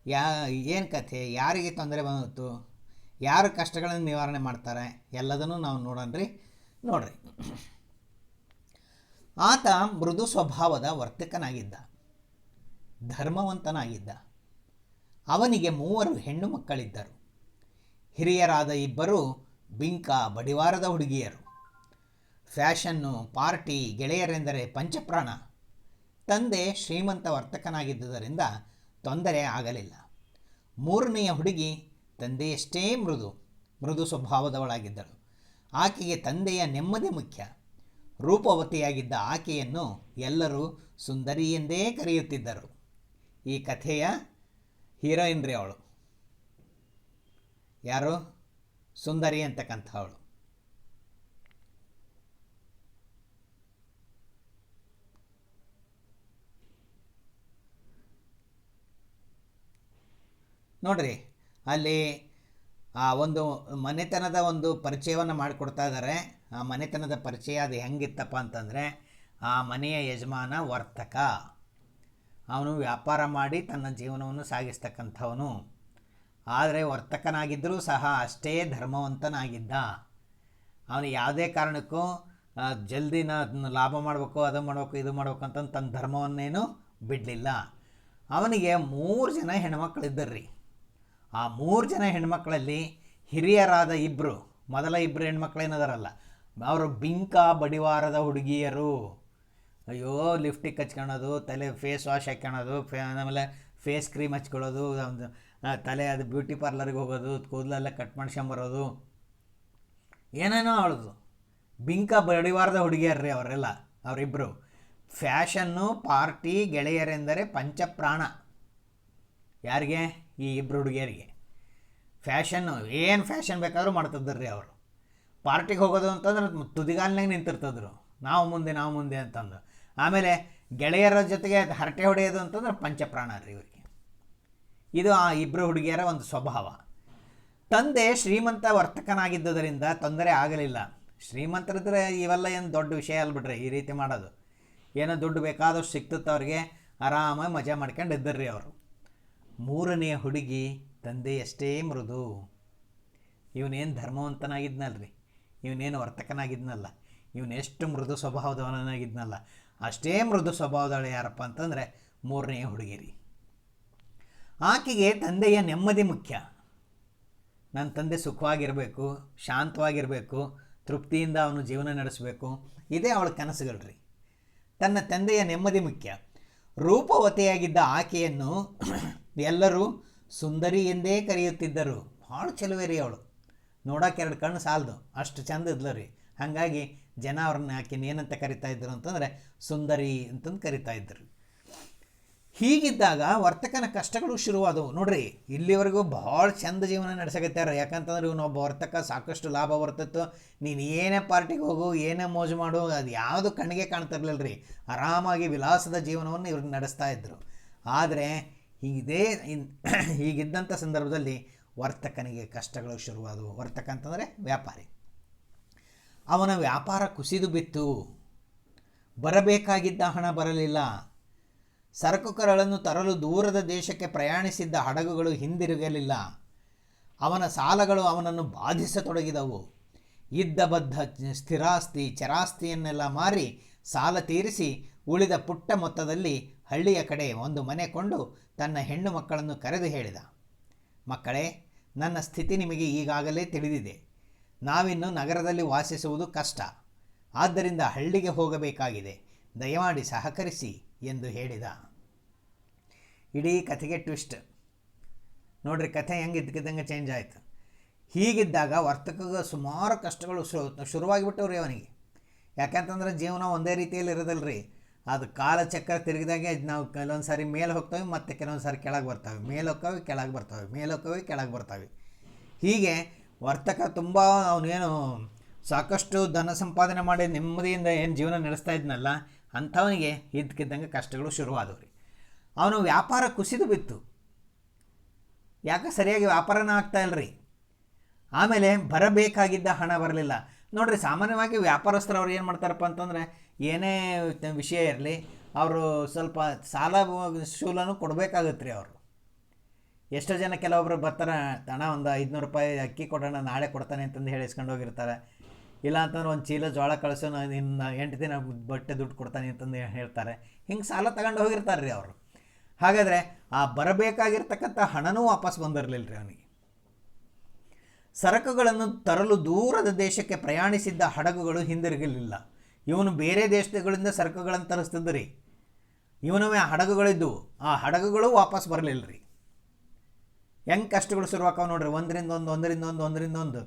ಯಾ, ಏನು ಕಥೆ, ಯಾರಿಗೆ ತೊಂದರೆ ಬಂತು ಯಾರು ಕಷ್ಟಗಳನ್ನು ನಿವಾರಣೆ ಮಾಡ್ತಾರೆ, ಎಲ್ಲದನ್ನು ನಾವು ನೋಡೋಣ್ರಿ, ನೋಡ್ರಿ. ಆತ ಮೃದು ಸ್ವಭಾವದ ವರ್ತಕನಾಗಿದ್ದ, ಧರ್ಮವಂತನಾಗಿದ್ದ. ಅವನಿಗೆ ಮೂವರು ಹೆಣ್ಣು ಮಕ್ಕಳಿದ್ದರು. ಹಿರಿಯರಾದ ಇಬ್ಬರು ಬಿಂಕ ಬಡಿವಾರದ ಹುಡುಗಿಯರು. ಫ್ಯಾಷನ್ನು ಪಾರ್ಟಿ ಗೆಳೆಯರೆಂದರೆ ಪಂಚಪ್ರಾಣ. ತಂದೆ ಶ್ರೀಮಂತ ವರ್ತಕನಾಗಿದ್ದುದರಿಂದ ತೊಂದರೆ ಆಗಲಿಲ್ಲ. ಮೂರನೆಯ ಹುಡುಗಿ ತಂದೆಯಷ್ಟೇ ಮೃದು ಮೃದು ಸ್ವಭಾವದವಳಾಗಿದ್ದಳು. ಆಕೆಗೆ ತಂದೆಯ ನೆಮ್ಮದಿ ಮುಖ್ಯ. ರೂಪವತಿಯಾಗಿದ್ದ ಆಕೆಯನ್ನು ಎಲ್ಲರೂ ಸುಂದರಿ ಎಂದೇ ಕರೆಯುತ್ತಿದ್ದರು. ಈ ಕಥೆಯ ಹೀರೋಯಿನ್ ರೀ ಅವಳು. ಯಾರು? ಸುಂದರಿ ಅಂತಕ್ಕಂಥ ಅವಳು. ನೋಡ್ರಿ, ಅಲ್ಲಿ ಆ ಒಂದು ಮನೆತನದ ಒಂದು ಪರಿಚಯವನ್ನು ಮಾಡಿಕೊಡ್ತಾ ಇದ್ದಾರೆ ಆ ಮನೆತನದ ಪರಿಚಯ ಅದು ಹೆಂಗಿತ್ತಪ್ಪ ಅಂತಂದರೆ, ಆ ಮನೆಯ ಯಜಮಾನ ವರ್ತಕ. ಅವನು ವ್ಯಾಪಾರ ಮಾಡಿ ತನ್ನ ಜೀವನವನ್ನು ಸಾಗಿಸ್ತಕ್ಕಂಥವನು. ಆದರೆ ವರ್ತಕನಾಗಿದ್ದರೂ ಸಹ ಅಷ್ಟೇ ಧರ್ಮವಂತನಾಗಿದ್ದ. ಅವನು ಯಾವುದೇ ಕಾರಣಕ್ಕೂ ಜಲ್ದಿ ಲಾಭ ಮಾಡಬೇಕು, ಅದು ಮಾಡಬೇಕು, ಇದು ಮಾಡಬೇಕು ಅಂತಂದು ತನ್ನ ಧರ್ಮವನ್ನೇನು ಬಿಡಲಿಲ್ಲ. ಅವನಿಗೆ ಮೂರು ಜನ ಹೆಣ್ಮಕ್ಳಿದ್ದರ್ರಿ. ಆ ಮೂರು ಜನ ಹೆಣ್ಮಕ್ಳಲ್ಲಿ ಹಿರಿಯರಾದ ಇಬ್ಬರು ಮೊದಲ ಇಬ್ಬರು ಹೆಣ್ಮಕ್ಳೇನದಾರಲ್ಲ, ಅವರು ಬಿಂಕ ಬಡಿವಾರದ ಹುಡುಗಿಯರು. ಅಯ್ಯೋ, ಲಿಫ್ಟಿಗೆ ಹಚ್ಕೊಳೋದು ತಲೆ ಫೇಸ್ ವಾಶ್ ಹಾಕ್ಕೊಳೋದು, ಫೇ ಆಮೇಲೆ ಫೇಸ್ ಕ್ರೀಮ್ ಹಚ್ಕೊಳ್ಳೋದು ತಲೆ ಅದು ಬ್ಯೂಟಿ ಪಾರ್ಲರ್ಗೆ ಹೋಗೋದು, ಕೂದಲೆಲ್ಲ ಕಟ್ ಮಾಡ್ಸ್ಕೊಂಬರೋದು. ಏನೇನೋ ಅವಳದು. ಬಿಂಕ ಬಡಿವಾರದ ಹುಡುಗಿಯರ್ರಿ ಅವರೆಲ್ಲ ಅವರಿಬ್ಬರು ಫ್ಯಾಷನ್ನು ಪಾರ್ಟಿ ಗೆಳೆಯರೆಂದರೆ ಪಂಚಪ್ರಾಣ. ಯಾರಿಗೆ? ಈ ಇಬ್ಬರು ಹುಡುಗಿಯರಿಗೆ. ಫ್ಯಾಷನ್ನು, ಏನು ಫ್ಯಾಷನ್ ಬೇಕಾದರೂ ಮಾಡ್ತಿದ್ದರು ಅವರು. ಪಾರ್ಟಿಗೆ ಹೋಗೋದು ಅಂತಂದ್ರೆ ತುದಿಗಾಲ್ನಾಗ ನಿಂತಿರ್ತದ್ರು. ನಾವು ಮುಂದೆ ನಾವು ಮುಂದೆ ಅಂತಂದು. ಆಮೇಲೆ ಗೆಳೆಯರ ಜೊತೆಗೆ ಹರಟೆ ಹೊಡೆಯೋದು ಅಂತಂದ್ರೆ ಪಂಚಪ್ರಾಣ ರೀ ಇವರಿಗೆ. ಇದು ಆ ಇಬ್ಬರು ಹುಡುಗಿಯರ ಒಂದು ಸ್ವಭಾವ. ತಂದೆ ಶ್ರೀಮಂತ ವರ್ತಕನಾಗಿದ್ದರಿಂದ ತೊಂದರೆ ಆಗಲಿಲ್ಲ. ಶ್ರೀಮಂತರಿದ್ರೆ ಇವೆಲ್ಲ ಏನು ದೊಡ್ಡ ವಿಷಯ ಅಲ್ಬಿಡ್ರಿ ಈ ರೀತಿ ಮಾಡೋದು. ಏನೋ ದುಡ್ಡು ಬೇಕಾದಷ್ಟು ಸಿಕ್ತಿತ್ತು ಅವ್ರಿಗೆ, ಆರಾಮಾಗಿ ಮಜಾ ಮಾಡ್ಕೊಂಡು ಇದ್ದರ್ರಿ ಅವರು. ಮೂರನೆಯ ಹುಡುಗಿ ತಂದೆ ಎಷ್ಟೇ ಮೃದು. ಇವನೇನು ಧರ್ಮವಂತನಾಗಿದ್ನಲ್ರಿ. ಇವನೇನು ವರ್ತಕನಾಗಿದ್ನಲ್ಲ. ಇವನೆಷ್ಟು ಮೃದು ಸ್ವಭಾವದವನಾಗಿದ್ನಲ್ಲ ಅಷ್ಟೇ ಮೃದು ಸ್ವಭಾವದವಳು ಯಾರಪ್ಪ ಅಂತಂದರೆ ಮೂರನೇ ಹುಡುಗಿರಿ. ಆಕೆಗೆ ತಂದೆಯ ನೆಮ್ಮದಿ ಮುಖ್ಯ. ನನ್ನ ತಂದೆ ಸುಖವಾಗಿರಬೇಕು, ಶಾಂತವಾಗಿರಬೇಕು, ತೃಪ್ತಿಯಿಂದ ಅವನು ಜೀವನ ನಡೆಸಬೇಕು. ಇದೇ ಅವಳ ಕನಸುಗಳ್ರಿ. ತನ್ನ ತಂದೆಯ ನೆಮ್ಮದಿ ಮುಖ್ಯ. ರೂಪವತೆಯಾಗಿದ್ದ ಆಕೆಯನ್ನು ಎಲ್ಲರೂ ಸುಂದರಿ ಎಂದೇ ಕರೆಯುತ್ತಿದ್ದರು. ಭಾಳ ಚಲುವೆ ರೀ ಅವಳು. ನೋಡೋಕೆ ಎರಡು ಕಣ್ಣು ಸಾಲದು. ಅಷ್ಟು ಚಂದ ಇದ್ಲು ರೀ. ಹಾಗಾಗಿ ಜನ ಅವ್ರನ್ನ ಆಕೆನ ಏನಂತ ಕರಿತಾ ಇದ್ರು ಅಂತಂದರೆ ಸುಂದರಿ ಅಂತಂದು ಕರಿತಾ ಇದ್ದರು ಹೀಗಿದ್ದಾಗ ವರ್ತಕನ ಕಷ್ಟಗಳು ಶುರುವಾದವು. ನೋಡ್ರಿ, ಇಲ್ಲಿವರೆಗೂ ಭಾಳ ಚಂದ ಜೀವನ ನಡೆಸಕತ್ಯಾರ. ಯಾಕಂತಂದ್ರೆ ಇವನೊಬ್ಬ ವರ್ತಕ, ಸಾಕಷ್ಟು ಲಾಭ ಬರ್ತಿತ್ತು. ನೀನು ಏನೇ ಪಾರ್ಟಿಗೆ ಹೋಗು, ಏನೇ ಮೋಜು ಮಾಡು, ಅದು ಯಾವುದು ಕಣ್ಣಿಗೆ ಕಾಣ್ತಿರ್ಲಿಲ್ಲ ರೀ ಆರಾಮಾಗಿ ವಿಲಾಸದ ಜೀವನವನ್ನು ಇವ್ರು ನಡೆಸ್ತಾ ಇದ್ದರು ಆದರೆ ಇದೇ ಇನ್ [CLEARS THROAT] ಹೀಗಿದ್ದಂಥ ಸಂದರ್ಭದಲ್ಲಿ ವರ್ತಕನಿಗೆ ಕಷ್ಟಗಳು ಶುರುವಾದವು. ವರ್ತಕ ಅಂತಂದರೆ ವ್ಯಾಪಾರಿ. ಅವನ ವ್ಯಾಪಾರ ಕುಸಿದು ಬಿತ್ತು. ಬರಬೇಕಾಗಿದ್ದ ಹಣ ಬರಲಿಲ್ಲ. ಸರಕುಗಳನ್ನು ತರಲು ದೂರದ ದೇಶಕ್ಕೆ ಪ್ರಯಾಣಿಸಿದ್ದ ಹಡಗುಗಳು ಹಿಂದಿರುಗಲಿಲ್ಲ. ಅವನ ಸಾಲಗಳು ಅವನನ್ನು ಬಾಧಿಸತೊಡಗಿದವು. ಇದ್ದ ಬದ್ಧ ಸ್ಥಿರಾಸ್ತಿ, ಚರಾಸ್ತಿಯನ್ನೆಲ್ಲ ಮಾರಿ ಸಾಲ ತೀರಿಸಿ ಉಳಿದ ಪುಟ್ಟ ಮೊತ್ತದಲ್ಲಿ ಹಳ್ಳಿಯ ಕಡೆ ಒಂದು ಮನೆ ಕೊಂಡು ತನ್ನ ಹೆಣ್ಣು ಮಕ್ಕಳನ್ನು ಕರೆದು ಹೇಳಿದ, ಮಕ್ಕಳೇ, ನನ್ನ ಸ್ಥಿತಿ ನಿಮಗೆ ಈಗಾಗಲೇ ತಿಳಿದಿದೆ. ನಾವಿನ್ನು ನಗರದಲ್ಲಿ ವಾಸಿಸುವುದು ಕಷ್ಟ. ಆದ್ದರಿಂದ ಹಳ್ಳಿಗೆ ಹೋಗಬೇಕಾಗಿದೆ. ದಯಮಾಡಿ ಸಹಕರಿಸಿ ಎಂದು ಹೇಳಿದ. ಇಡೀ ಕಥೆಗೆ ಟ್ವಿಸ್ಟ್ ನೋಡ್ರಿ, ಕಥೆ ಹೆಂಗೆ ಇದ್ದಕ್ಕಿದ್ದಂಗೆ ಚೇಂಜ್ ಆಯಿತು. ಹೀಗಿದ್ದಾಗ ವರ್ತಕಗ ಸುಮಾರು ಕಷ್ಟಗಳು ಶು ಶುರುವಾಗಿಬಿಟ್ಟವ್ರಿ ಅವನಿಗೆ. ಯಾಕಂತಂದ್ರೆ ಜೀವನ ಒಂದೇ ರೀತಿಯಲ್ಲಿ ಇರೋದಲ್ರಿ. ಅದು ಕಾಲ ಚಕ್ರ ತಿರುಗಿದಾಗೆ ನಾವು ಕೆಲವೊಂದು ಸಾರಿ ಮೇಲೆ ಹೋಗ್ತವೆ, ಮತ್ತು ಕೆಲವೊಂದು ಸಾರಿ ಕೆಳಗೆ ಬರ್ತವೆ. ಮೇಲೆ ಹೋಗ್ತವೆ, ಕೆಳಗೆ ಬರ್ತವೆ. ಮೇಲೆ ಹೋಗ್ತವೆ, ಕೆಳಗೆ ಬರ್ತವೆ. ಹೀಗೆ ವರ್ತಕ ತುಂಬ ಅವನೇನು ಸಾಕಷ್ಟು ಧನ ಸಂಪಾದನೆ ಮಾಡಿ ನೆಮ್ಮದಿಯಿಂದ ಏನು ಜೀವನ ನಡೆಸ್ತಾ ಇದ್ನಲ್ಲ, ಅಂಥವನಿಗೆ ಇದ್ದಕ್ಕಿದ್ದಂಗೆ ಕಷ್ಟಗಳು ಶುರುವಾದವು ರೀ ಅವನು ವ್ಯಾಪಾರ ಕುಸಿದು ಬಿತ್ತು. ಯಾಕೆ ಸರಿಯಾಗಿ ವ್ಯಾಪಾರನ ಆಗ್ತಾ ಇಲ್ರಿ. ಆಮೇಲೆ ಬರಬೇಕಾಗಿದ್ದ ಹಣ ಬರಲಿಲ್ಲ. ನೋಡಿರಿ, ಸಾಮಾನ್ಯವಾಗಿ ವ್ಯಾಪಾರಸ್ಥರು ಅವ್ರು ಏನು ಮಾಡ್ತಾರಪ್ಪ ಅಂತಂದರೆ, ಏನೇ ವಿಷಯ ಇರಲಿ, ಅವರು ಸ್ವಲ್ಪ ಸಾಲ ಶೂಲನೂ ಕೊಡಬೇಕಾಗತ್ತೆ ರೀ ಅವರು. ಎಷ್ಟೋ ಜನ ಕೆಲವೊಬ್ರು ಬರ್ತಾರೆ ಹಣ ಒಂದು ಐದುನೂರು ರೂಪಾಯಿ ಅಕ್ಕಿ ಕೊಡೋಣ, ನಾಳೆ ಕೊಡ್ತಾನೆ ಅಂತಂದು ಹೇಳಿ ಇಸ್ಕೊಂಡು ಹೋಗಿರ್ತಾರೆ. ಇಲ್ಲ ಅಂತಂದ್ರೆ ಒಂದು ಚೀಲ ಜೋಳ ಕಳಿಸೋ ನಾನು ಇನ್ನು ಎಂಟು ದಿನ ಬಟ್ಟೆ ದುಡ್ಡು ಕೊಡ್ತಾನೆ ಅಂತಂದು ಹೇಳ್ತಾರೆ. ಹಿಂಗೆ ಸಾಲ ತಗೊಂಡು ಹೋಗಿರ್ತಾರೆ ರೀ ಅವರು. ಹಾಗಾದರೆ ಆ ಬರಬೇಕಾಗಿರ್ತಕ್ಕಂಥ ಹಣನೂ ವಾಪಸ್ ಬಂದಿರಲಿಲ್ಲ ರೀ ಅವನಿಗೆ. ಸರಕುಗಳನ್ನು ತರಲು ದೂರದ ದೇಶಕ್ಕೆ ಪ್ರಯಾಣಿಸಿದ್ದ ಹಡಗುಗಳು ಹಿಂದಿರುಗಲಿಲ್ಲ. ಇವನು ಬೇರೆ ದೇಶಗಳಿಂದ ಸರಕುಗಳನ್ನು ತರಿಸ್ತಿದ್ದ ರೀ. ಇವನವೇ ಹಡಗುಗಳಿದ್ದವು. ಆ ಹಡಗುಗಳು ವಾಪಸ್ ಬರಲಿಲ್ಲ ರೀ. ಹೆಂಗೆ ಕಷ್ಟಗಳು ಶುರುವಾಕವು ನೋಡ್ರಿ. ಒಂದರಿಂದ ಒಂದು ಒಂದರಿಂದ ಒಂದು ಒಂದರಿಂದ ಒಂದು.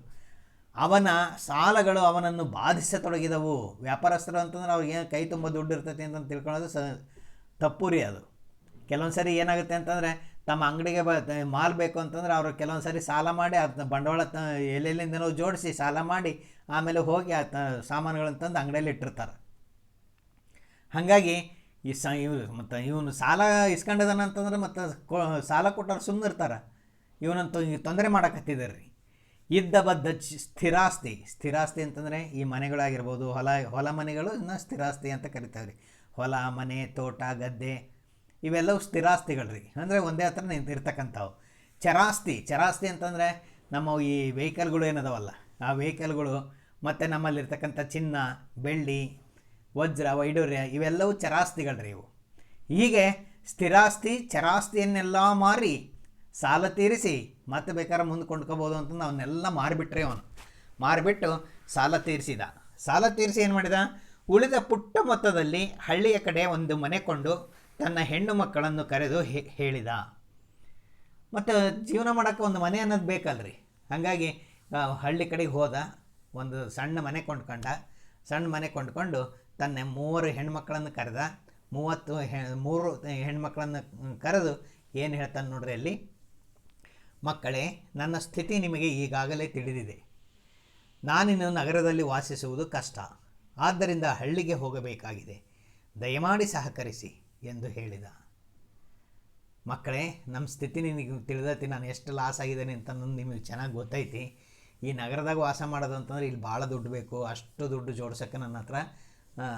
ಅವನ ಸಾಲಗಳು ಅವನನ್ನು ಬಾಧಿಸತೊಡಗಿದವು. ವ್ಯಾಪಾರಸ್ಥರು ಅಂತಂದ್ರೆ ಅವ್ರಿಗೆ ಕೈ ತುಂಬ ದುಡ್ಡು ಇರ್ತೈತಿ ಅಂತ ತಿಳ್ಕೊಳ್ಳೋದು ಸ, ತಪ್ಪು ರೀ ಅದು. ಕೆಲವೊಂದು ಸರಿ ಏನಾಗುತ್ತೆ ಅಂತಂದರೆ ತಮ್ಮ ಅಂಗಡಿಗೆ ಬ ಮಾಲ್ ಬೇಕು ಅಂತಂದ್ರೆ ಅವರು ಕೆಲವೊಂದು ಸರಿ ಸಾಲ ಮಾಡಿ ಅದನ್ನ ಬಂಡವಾಳ ತ ಎಲ್ಲೆಲ್ಲಿಂದನೋ ಜೋಡಿಸಿ ಸಾಲ ಮಾಡಿ ಆಮೇಲೆ ಹೋಗಿ ಆ ತ, ಸಾಮಾನುಗಳನ್ನು ತಂದು ಅಂಗಡಿಯಲ್ಲಿ ಇಟ್ಟಿರ್ತಾರೆ. ಹಾಗಾಗಿ ಈ ಸ, ಇವ್ರು ಮತ್ತು ಇವನು ಸಾಲ ಇಸ್ಕೊಂಡಿದಾನಂತಂದ್ರೆ ಮತ್ತು ಕೊ, ಸಾಲ ಕೊಟ್ಟವ್ರು ಸುಮ್ಮನೆ ಇರ್ತಾರೆ ಇವನಂತೂ ತೊಂದರೆ ಮಾಡೋಕತ್ತಿದ್ದಾರೆ. ರೀ ಇದ್ದ ಬದ್ಧ ಸ್ಥಿರಾಸ್ತಿ. ಸ್ಥಿರಾಸ್ತಿ ಅಂತಂದರೆ ಈ ಮನೆಗಳಾಗಿರ್ಬೋದು, ಹೊಲ ಹೊಲ ಮನೆಗಳು ಇನ್ನು ಸ್ಥಿರಾಸ್ತಿ ಅಂತ ಕರಿತಾವೆ ರೀ ಹೊಲ, ಮನೆ, ತೋಟ, ಗದ್ದೆ, ಇವೆಲ್ಲವೂ ಸ್ಥಿರಾಸ್ತಿಗಳು ರೀ ಅಂದರೆ ಒಂದೇ ಹತ್ರ ನಿಂತಿರ್ತಕ್ಕಂಥವು ಚರಾಸ್ತಿ ಚರಾಸ್ತಿ ಅಂತಂದರೆ ನಮ್ಮ ಈ ವೆಹಿಕಲ್ಗಳು ಏನದವಲ್ಲ, ಆ ವೆಹಿಕಲ್ಗಳು ಮತ್ತು ನಮ್ಮಲ್ಲಿರ್ತಕ್ಕಂಥ ಚಿನ್ನ, ಬೆಳ್ಳಿ, ವಜ್ರ ವೈಡೂರ್ಯ ಇವೆಲ್ಲವೂ ಚರಾಸ್ತಿಗಳು ರೀ ಇವು. ಹೀಗೆ ಸ್ಥಿರಾಸ್ತಿ, ಚರಾಸ್ತಿಯನ್ನೆಲ್ಲ ಮಾರಿ ಸಾಲ ತೀರಿಸಿ ಮತ್ತೆ ಬೇಕಾದ್ರೆ ಮುಂದೆ ಕೊಂಡ್ಕೋಬೋದು ಅಂತಂದು ಅವನ್ನೆಲ್ಲ ಮಾರಿಬಿಟ್ರೆ ಅವನು. ಮಾರಿಬಿಟ್ಟು ಸಾಲ ತೀರಿಸಿದ. ಸಾಲ ತೀರಿಸಿ ಏನು ಮಾಡಿದ? ಉಳಿದ ಪುಟ್ಟ ಮೊತ್ತದಲ್ಲಿ ಹಳ್ಳಿಯ ಕಡೆ ಒಂದು ಮನೆ ಕೊಂಡು ತನ್ನ ಹೆಣ್ಣು ಮಕ್ಕಳನ್ನು ಕರೆದು ಹೇಳಿದ. ಮತ್ತು ಜೀವನ ಮಾಡೋಕ್ಕೆ ಒಂದು ಮನೆ ಅನ್ನೋದು ಬೇಕಲ್ರಿ. ಹಾಗಾಗಿ ಹಳ್ಳಿ ಕಡೆಗೆ ಹೋದ ಒಂದು ಸಣ್ಣ ಮನೆ ಕೊಂಡ್ಕೊಂಡ. ಸಣ್ಣ ಮನೆ ಕೊಂಡ್ಕೊಂಡು ತನ್ನ ಮೂವರು ಹೆಣ್ಮಕ್ಳನ್ನು ಕರೆದ. ಮೂವತ್ತು ಹೆ, ಮೂರು ಹೆಣ್ಮಕ್ಳನ್ನು ಕರೆದು ಏನು ಹೇಳ್ತಾನೆ ನೋಡ್ರಿ ಅಲ್ಲಿ? ಮಕ್ಕಳೇ, ನನ್ನ ಸ್ಥಿತಿ ನಿಮಗೆ ಈಗಾಗಲೇ ತಿಳಿದಿದೆ. ನಾನಿನ್ನು ನಗರದಲ್ಲಿ ವಾಸಿಸುವುದು ಕಷ್ಟ. ಆದ್ದರಿಂದ ಹಳ್ಳಿಗೆ ಹೋಗಬೇಕಾಗಿದೆ. ದಯಮಾಡಿ ಸಹಕರಿಸಿ ಎಂದು ಹೇಳಿದ. ಮಕ್ಕಳೇ, ನಮ್ಮ ಸ್ಥಿತಿ ನಿನಗೆ ತಿಳಿದೈತಿ ನಾನು ಎಷ್ಟು ಲಾಸ್ ಆಗಿದ್ದೇನೆ ಅಂತ ನಿಮಗೆ ಚೆನ್ನಾಗಿ ಗೊತ್ತೈತಿ. ಈ ನಗರದಾಗ ವಾಸ ಮಾಡೋದು ಅಂತಂದರೆ ಇಲ್ಲಿ ಭಾಳ ದುಡ್ಡು ಬೇಕು. ಅಷ್ಟು ದುಡ್ಡು ಜೋಡ್ಸೋಕ್ಕೆ ನನ್ನ ಹತ್ರ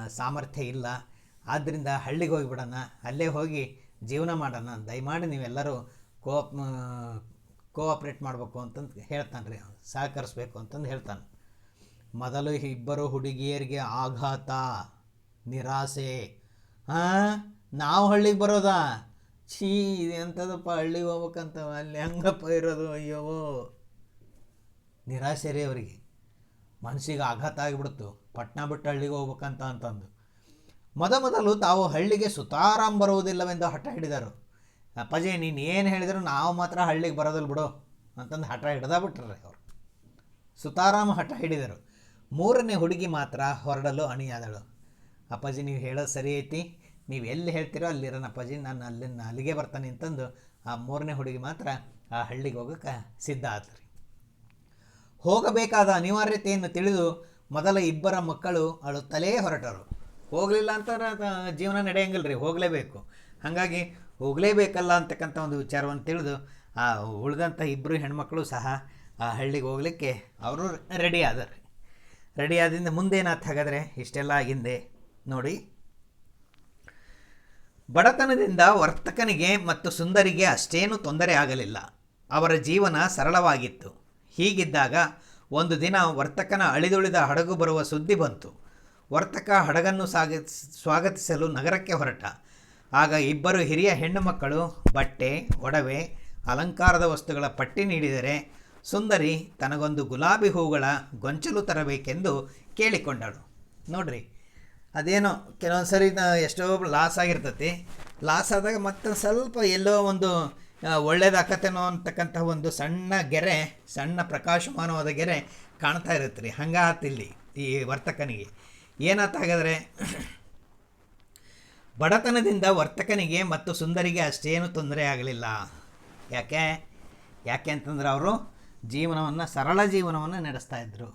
ಸಾಮರ್ಥ್ಯ ಇಲ್ಲ. ಆದ್ದರಿಂದ ಹಳ್ಳಿಗೆ ಹೋಗಿಬಿಡೋಣ. ಅಲ್ಲೇ ಹೋಗಿ ಜೀವನ ಮಾಡೋಣ. ದಯಮಾಡಿ ನೀವೆಲ್ಲರೂ ಕೋಪ್ ಕೋಆಪ್ರೇಟ್ ಮಾಡಬೇಕು ಅಂತಂದು ಹೇಳ್ತಾನೆ ರೀ ಅವನು, ಸಹಕರಿಸ್ಬೇಕು ಅಂತಂದು ಹೇಳ್ತಾನೆ. ಮೊದಲು ಇಬ್ಬರು ಹುಡುಗಿಯರಿಗೆ ಆಘಾತ, ನಿರಾಸೆ ಹಾಂ ನಾವು ಹಳ್ಳಿಗೆ ಬರೋದಾ? ಛೀ ಎಂಥದಪ್ಪ ಹಳ್ಳಿಗೆ ಹೋಗ್ಬೇಕಂತ ಅಲ್ಲಿ ಹೆಂಗಪ್ಪ ಇರೋದು, ಅಯ್ಯೋ. ನಿರಾಸೆ ರೀ ಅವರಿಗೆ. ಮನಸ್ಸಿಗೆ ಆಘಾತ ಆಗಿಬಿಡ್ತು. ಪಟ್ನಾ ಬಿಟ್ಟು ಹಳ್ಳಿಗೆ ಹೋಗ್ಬೇಕಂತ ಅಂತಂದು. ಮೊದ ಮೊದಲು ತಾವು ಹಳ್ಳಿಗೆ ಸುತಾರಾಮ್ ಬರುವುದಿಲ್ಲವೆಂದು ಹಠ ಹಿಡಿದರು. ಅಪ್ಪಾಜಿ, ನೀನು ಏನು ಹೇಳಿದ್ರು ನಾವು ಮಾತ್ರ ಹಳ್ಳಿಗೆ ಬರೋದಿಲ್ಲ ಬಿಡು ಅಂತಂದು ಹಠ ಹಿಡ್ದ ಬಿಟ್ರೆ ಅವರು. ಸುತಾರಾಮ್ ಹಠ ಹಿಡಿದರು. ಮೂರನೇ ಹುಡುಗಿ ಮಾತ್ರ ಹೊರಡಲು ಅಣಿಯಾದಳು. ಅಪ್ಪಾಜಿ, ನೀವು ಹೇಳೋದು ಸರಿ ಐತಿ. ನೀವು ಎಲ್ಲಿ ಹೇಳ್ತೀರೋ ಅಲ್ಲಿರೋಣ ಅಪ್ಪಾಜಿ, ನಾನು ಅಲ್ಲಿ ಅಲ್ಲಿಗೆ ಬರ್ತಾನೆ ಅಂತಂದು ಆ ಮೂರನೇ ಹುಡುಗಿ ಮಾತ್ರ ಆ ಹಳ್ಳಿಗೆ ಹೋಗೋಕ್ಕೆ ಸಿದ್ಧ ಆದ್ರಿ ಹೋಗಬೇಕಾದ ಅನಿವಾರ್ಯತೆಯನ್ನು ತಿಳಿದು ಮೊದಲ ಇಬ್ಬರ ಮಕ್ಕಳು ಅಳು ಅಳುತ್ತಲೇ ಹೊರಟರು. ಹೋಗಲಿಲ್ಲ ಅಂತ ಜೀವನ ನಡೆಯಂಗಿಲ್ಲ ರೀ ಹೋಗಲೇಬೇಕು. ಹಾಗಾಗಿ ಹೋಗಲೇಬೇಕಲ್ಲ ಅಂತಕ್ಕಂಥ ಒಂದು ವಿಚಾರವನ್ನು ತಿಳಿದು, ಆ ಉಳಿದಂಥ ಇಬ್ಬರು ಹೆಣ್ಮಕ್ಳು ಸಹ ಆ ಹಳ್ಳಿಗೆ ಹೋಗಲಿಕ್ಕೆ ಅವರು ರೆಡಿ ಆದರು. ರೆಡಿ ಆದಿಂದ ಮುಂದೇನಾಥ ಹಾಗಾದರೆ? ಇಷ್ಟೆಲ್ಲ ಆಗಿಂದೆ ನೋಡಿ. ಬಡತನದಿಂದ ವರ್ತಕನಿಗೆ ಮತ್ತು ಸುಂದರಿಗೆ ಅಷ್ಟೇನೂ ತೊಂದರೆ ಆಗಲಿಲ್ಲ. ಅವರ ಜೀವನ ಸರಳವಾಗಿತ್ತು. ಹೀಗಿದ್ದಾಗ ಒಂದು ದಿನ ವರ್ತಕನ ಅಳಿದುಳಿದ ಹಡಗು ಬರುವ ಸುದ್ದಿ ಬಂತು. ವರ್ತಕ ಹಡಗನ್ನು ಸಾಗ, ಸ್ವಾಗತಿಸಲು ನಗರಕ್ಕೆ ಹೊರಟ. ಆಗ ಇಬ್ಬರು ಹಿರಿಯ ಹೆಣ್ಣು ಮಕ್ಕಳು, ಬಟ್ಟೆ, ಒಡವೆ, ಅಲಂಕಾರದ ವಸ್ತುಗಳ ಪಟ್ಟಿ ನೀಡಿದರೆ ಸುಂದರಿ ತನಗೊಂದು ಗುಲಾಬಿ ಹೂಗಳ ಗೊಂಚಲು ತರಬೇಕೆಂದು ಕೇಳಿಕೊಂಡಳು. ನೋಡ್ರಿ, ಅದೇನೋ ಕೆಲವೊಂದು ಸರಿ ಎಷ್ಟೋ ಲಾಸ್ ಆಗಿರ್ತತಿ. ಲಾಸ್ ಆದಾಗ ಮತ್ತೆ ಸ್ವಲ್ಪ ಎಲ್ಲೋ ಒಂದು ಒಳ್ಳೇದಾಕತ್ತೇನೋ ಅಂತಕ್ಕಂಥ ಒಂದು ಸಣ್ಣ ಗೆರೆ, ಸಣ್ಣ ಪ್ರಕಾಶಮಾನವಾದ ಗೆರೆ ಕಾಣ್ತಾ ಇರುತ್ತೆ ರೀ ಹಂಗಾತಿಲ್ಲಿ ಈ ವರ್ತಕನಿಗೆ. ಏನಾತಾಗಿದ್ರೆ ಬಡತನದಿಂದ ವರ್ತಕನಿಗೆ ಮತ್ತು ಸುಂದರಿಗೆ ಅಷ್ಟೇನು ತೊಂದರೆ ಆಗಲಿಲ್ಲ. ಯಾಕೆ? ಯಾಕೆ ಅಂತಂದ್ರೆ ಅವರು ಜೀವನವನ್ನು, ಸರಳ ಜೀವನವನ್ನು ನಡೆಸ್ತಾ ಇದ್ದರು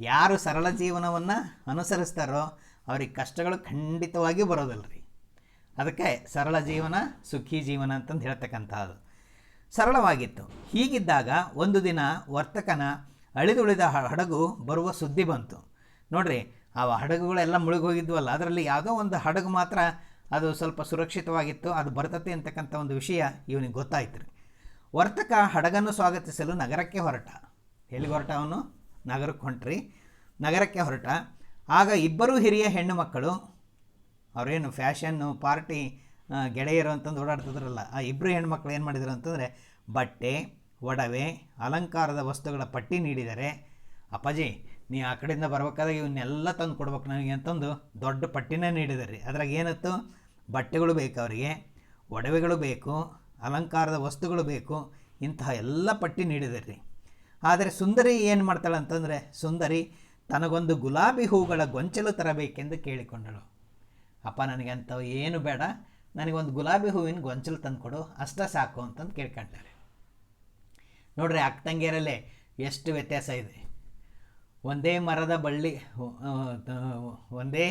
ಯಾರು ಸರಳ ಜೀವನವನ್ನು ಅನುಸರಿಸ್ತಾರೋ ಅವ್ರಿಗೆ ಕಷ್ಟಗಳು ಖಂಡಿತವಾಗಿ ರೀ ಅದಕ್ಕೆ ಸರಳ ಜೀವನ, ಸುಖಿ ಜೀವನ ಅಂತಂದು ಹೇಳ್ತಕ್ಕಂಥದ್ದು ಸರಳವಾಗಿತ್ತು. ಹೀಗಿದ್ದಾಗ ಒಂದು ದಿನ ವರ್ತಕನ ಅಳಿದುಳಿದ ಹಡಗು ಬರುವ ಸುದ್ದಿ ಬಂತು. ನೋಡ್ರಿ ಆ ಹಡಗುಗಳೆಲ್ಲ ಮುಳುಗಿ ಹೋಗಿದ್ವಲ್ಲ ಅದರಲ್ಲಿ ಯಾವುದೋ ಒಂದು ಹಡಗು ಮಾತ್ರ ಅದು ಸ್ವಲ್ಪ ಸುರಕ್ಷಿತವಾಗಿತ್ತು. ಅದು ಬರ್ತತೆ ಅಂತಕ್ಕಂಥ ಒಂದು ವಿಷಯ ಇವನಿಗೆ ಗೊತ್ತಾಯ್ತು ರೀ. ವರ್ತಕ ಹಡಗನ್ನು ಸ್ವಾಗತಿಸಲು ನಗರಕ್ಕೆ ಹೊರಟ. ಎಲ್ಲಿಗೆ ಹೊರಟ ಅವನು? ನಗರಕ್ಕೆ ಹೊಂಟ್ರಿ. ನಗರಕ್ಕೆ ಹೊರಟ. ಆಗ ಇಬ್ಬರೂ ಹಿರಿಯ ಹೆಣ್ಣು ಮಕ್ಕಳು, ಅವರೇನು ಫ್ಯಾಷನ್ನು, ಪಾರ್ಟಿ ಗೆಳೆಯರು ಅಂತಂದು ಓಡಾಡ್ತಿದ್ರಲ್ಲ, ಆ ಇಬ್ಬರು ಹೆಣ್ಮಕ್ಳು ಏನು ಮಾಡಿದರು ಅಂತಂದರೆ, ಬಟ್ಟೆ, ಒಡವೆ, ಅಲಂಕಾರದ ವಸ್ತುಗಳ ಪಟ್ಟಿ ನೀಡಿದರೆ, ಅಪ್ಪಾಜಿ ನೀ ಆ ಕಡೆಯಿಂದ ಬರ್ಬೇಕಾದಾಗ ಇವನ್ನೆಲ್ಲ ತಂದು ಕೊಡ್ಬೇಕು ನನಗೆ ಅಂತಂದು ದೊಡ್ಡ ಪಟ್ಟಿನೇ ನೀಡಿದರು ರೀ. ಅದ್ರಾಗ ಏನಿತ್ತು? ಬಟ್ಟೆಗಳು ಬೇಕು ಅವರಿಗೆ, ಒಡವೆಗಳು ಬೇಕು, ಅಲಂಕಾರದ ವಸ್ತುಗಳು ಬೇಕು, ಇಂತಹ ಎಲ್ಲ ಪಟ್ಟಿ ನೀಡಿದ್ದಾರೆ ರೀ. ಆದರೆ ಸುಂದರಿ ಏನು ಮಾಡ್ತಾಳೆ ಅಂತಂದರೆ, ಸುಂದರಿ ತನಗೊಂದು ಗುಲಾಬಿ ಹೂಗಳ ಗೊಂಚಲು ತರಬೇಕೆಂದು ಕೇಳಿಕೊಂಡಳು. ಅಪ್ಪ, ನನಗೆ ಅಂಥವು ಏನು ಬೇಡ. ನನಗೊಂದು ಗುಲಾಬಿ ಹೂವಿನ ಗೊಂಚಲು ತಂದುಕೊಡು ಅಷ್ಟೇ ಸಾಕು ಅಂತಂದು ಕೇಳ್ಕೊಂತಾರೆ ನೋಡ್ರಿ, ಅಕ್ಕ ತಂಗಿಯರಲ್ಲೇ ಎಷ್ಟು ವ್ಯತ್ಯಾಸ ಇದೆ. ಒಂದೇ ಮರದ ಬಳ್ಳಿ ಒಂದೇ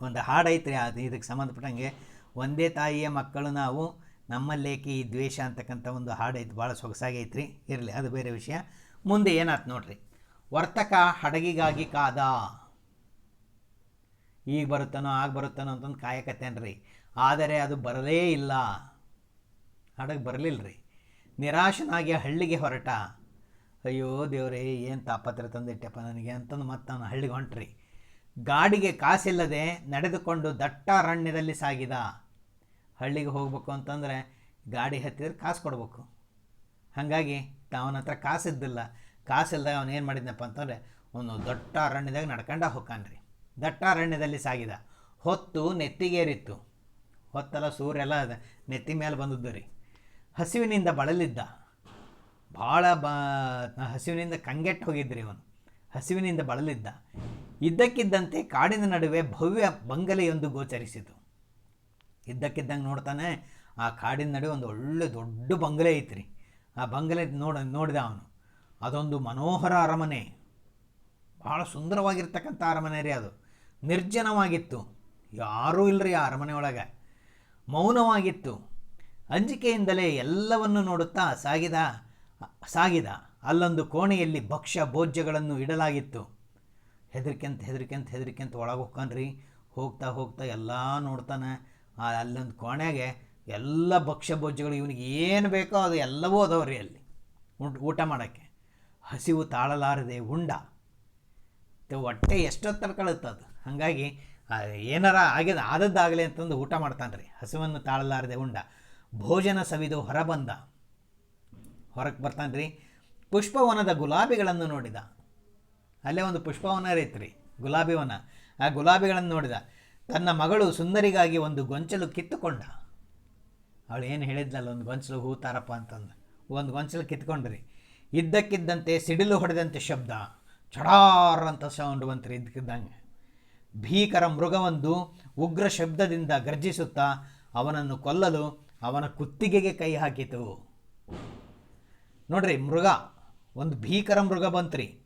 ಒಂದು ಹಾಡೈತ್ರಿ ಅದು ಇದಕ್ಕೆ ಸಂಬಂಧಪಟ್ಟಂಗೆ. ಒಂದೇ ತಾಯಿಯ ಮಕ್ಕಳು ನಾವು, ನಮ್ಮಲ್ಲೇಕೆ ಈ ದ್ವೇಷ? ಅಂತಕ್ಕಂಥ ಒಂದು ಹಾಡೈತೆ ಭಾಳ ಭಾಳ ಸೊಗಸಾಗೈತ್ರಿ. ಇರಲಿ, ಅದು ಬೇರೆ ವಿಷಯ. ಮುಂದೆ ಏನಾಯ್ತು ನೋಡ್ರಿ. ವರ್ತಕ ಹಡಗಿಗಾಗಿ ಕಾದ. ಈಗ ಬರುತ್ತಾನೋ, ಆಗ ಬರುತ್ತಾನೋ ಅಂತಂದು ಕಾಯಕತ್ತೇನ್ರಿ. ಆದರೆ ಅದು ಬರಲೇ ಇಲ್ಲ. ಹಡಗು ಬರಲಿಲ್ಲ ರೀ ನಿರಾಶನಾಗಿ ಹಳ್ಳಿಗೆ ಹೊರಟ. ಅಯ್ಯೋ ದೇವರೇ, ಏನು ತಾಪತ್ರ ತಂದಿಟ್ಟಪ್ಪ ನನಗೆ ಅಂತಂದು ಮತ್ತೆ ನಾನು ಹಳ್ಳಿಗೆ ಹೊಂಟ್ರಿ. ಗಾಡಿಗೆ ಕಾಸಿಲ್ಲದೆ ನಡೆದುಕೊಂಡು ದಟ್ಟ ಅರಣ್ಯದಲ್ಲಿ ಸಾಗಿದ. ಹಳ್ಳಿಗೆ ಹೋಗ್ಬೇಕು ಅಂತಂದರೆ ಗಾಡಿ ಹತ್ತಿದ್ರೆ ಕಾಸು ಕೊಡ್ಬೇಕು. ಹಾಗಾಗಿ ಅವನ ಹತ್ರ ಕಾಸಿದ್ದಿಲ್ಲ. ಕಾಸಿಲ್ಲದಾಗ ಅವನು ಏನು ಮಾಡಿದ್ನಪ್ಪ ಅಂತಂದರೆ ಒಂದು ದೊಡ್ಡ ಅರಣ್ಯದಾಗ ನಡ್ಕೊಂಡ ಹೋಗ್ಕಾನ್ರಿ ದಟ್ಟ ಅರಣ್ಯದಲ್ಲಿ ಸಾಗಿದ. ಹೊತ್ತು ನೆತ್ತಿಗೇರಿತ್ತು. ಹೊತ್ತಲ್ಲ ಸೂರ್ಯ ಎಲ್ಲ ನೆತ್ತಿ ಮೇಲೆ ಬಂದದ್ದು ರೀ. ಹಸಿವಿನಿಂದ ಬಳಲಿದ್ದ. ಭಾಳ ಬ, ಹಸಿವಿನಿಂದ ಕಂಗೆಟ್ಟು ಹೋಗಿದ್ರಿ ಇವನು. ಹಸಿವಿನಿಂದ ಬಳಲಿದ್ದ. ಇದ್ದಕ್ಕಿದ್ದಂತೆ ಕಾಡಿನ ನಡುವೆ ಭವ್ಯ ಬಂಗಲೆಯೊಂದು ಗೋಚರಿಸಿತು. ಇದ್ದಕ್ಕಿದ್ದಂಗೆ ನೋಡ್ತಾನೆ, ಆ ಕಾಡಿನ ನಡುವೆ ಒಂದು ಒಳ್ಳೆ ದೊಡ್ಡ ಬಂಗಲೆ ಐತ್ರಿ. ಆ ಬಂಗಲೆ ನೋಡ, ನೋಡಿದ ಅವನು. ಅದೊಂದು ಮನೋಹರ ಅರಮನೆ. ಭಾಳ ಸುಂದರವಾಗಿರ್ತಕ್ಕಂಥ ಅರಮನೆ ರೀ ಅದು. ನಿರ್ಜನವಾಗಿತ್ತು. ಯಾರೂ ಇಲ್ಲರಿ ಆ ಅರಮನೆ ಒಳಗೆ. ಮೌನವಾಗಿತ್ತು. ಅಂಜಿಕೆಯಿಂದಲೇ ಎಲ್ಲವನ್ನು ನೋಡುತ್ತಾ ಸಾಗಿದ ಸಾಗಿದ. ಅಲ್ಲೊಂದು ಕೋಣೆಯಲ್ಲಿ ಭಕ್ಷ್ಯ ಭೋಜ್ಯಗಳನ್ನು ಇಡಲಾಗಿತ್ತು. ಹೆದರ್ಕೆಂತ ಹೆದರ್ಕೆಂತ ಹೆದರ್ಕೆಂತ ಒಳಗೆ ಹೋಗ್ಕನ್ರಿ ಹೋಗ್ತಾ ಹೋಗ್ತಾ ಎಲ್ಲ ನೋಡ್ತಾನೆ. ಆ ಅಲ್ಲೊಂದು ಕೋಣೆಗೆ ಎಲ್ಲ ಭಕ್ಷ್ಯ ಭೋಜ್ಯಗಳು ಇವನಿಗೆ ಏನು ಬೇಕೋ ಅದು ಎಲ್ಲವೂ ಅದಾವ್ರಿ ಅಲ್ಲಿ. ಊಟ ಮಾಡೋಕ್ಕೆ. ಹಸಿವು ತಾಳಲಾರದೆ ಉಂಡ. ಹೊಟ್ಟೆ ಎಷ್ಟೊತ್ತರ ಕಳುತ್ತೆ ಅದು. ಹಾಗಾಗಿ ಏನಾರ ಆಗಿದೆ ಆದದ್ದಾಗಲಿ ಅಂತಂದು ಊಟ ಮಾಡ್ತಾನೆ ರೀ ಹಸಿವನ್ನು ತಾಳಲಾರದೆ ಉಂಡ. ಭೋಜನ ಸವಿದು ಹೊರಬಂದ ಹೊರಗೆ ಬರ್ತಾನೆ ರೀ ಪುಷ್ಪವನದ ಗುಲಾಬಿಗಳನ್ನು ನೋಡಿದ. ಅಲ್ಲೇ ಒಂದು ಪುಷ್ಪವನ ರೀ ಗುಲಾಬಿ ವನ. ಆ ಗುಲಾಬಿಗಳನ್ನು ನೋಡಿದ. ತನ್ನ ಮಗಳು ಸುಂದರಿಗಾಗಿ ಒಂದು ಗೊಂಚಲು ಕಿತ್ತುಕೊಂಡ. ಅವಳು ಏನು ಹೇಳಿದ್ಲಲ್ಲ, ಒಂದು ಗೊಂಚಲು ಹೂ ತಾರಪ್ಪ ಅಂತಂದು. ಒಂದು ಗೊಂಚಲು ಕಿತ್ಕೊಂಡ್ರಿ. ಇದ್ದಕ್ಕಿದ್ದಂತೆ ಸಿಡಿಲು ಹೊಡೆದಂತೆ ಶಬ್ದ. ಚಡಾರ್ ಅಂತ ಸೌಂಡ್ ಬಂತ್ರಿ ಇದ್ದಕ್ಕಿದ್ದಂಗೆ. ಭೀಕರ ಮೃಗವೊಂದು ಉಗ್ರ ಶಬ್ದದಿಂದ ಗರ್ಜಿಸುತ್ತಾ ಅವನನ್ನು ಕೊಲ್ಲಲು ಅವನ ಕುತ್ತಿಗೆಗೆ ಕೈ ಹಾಕಿತು. ನೋಡ್ರಿ, ಮೃಗ, ಒಂದು ಭೀಕರ ಮೃಗ ಬಂತ್ರಿ.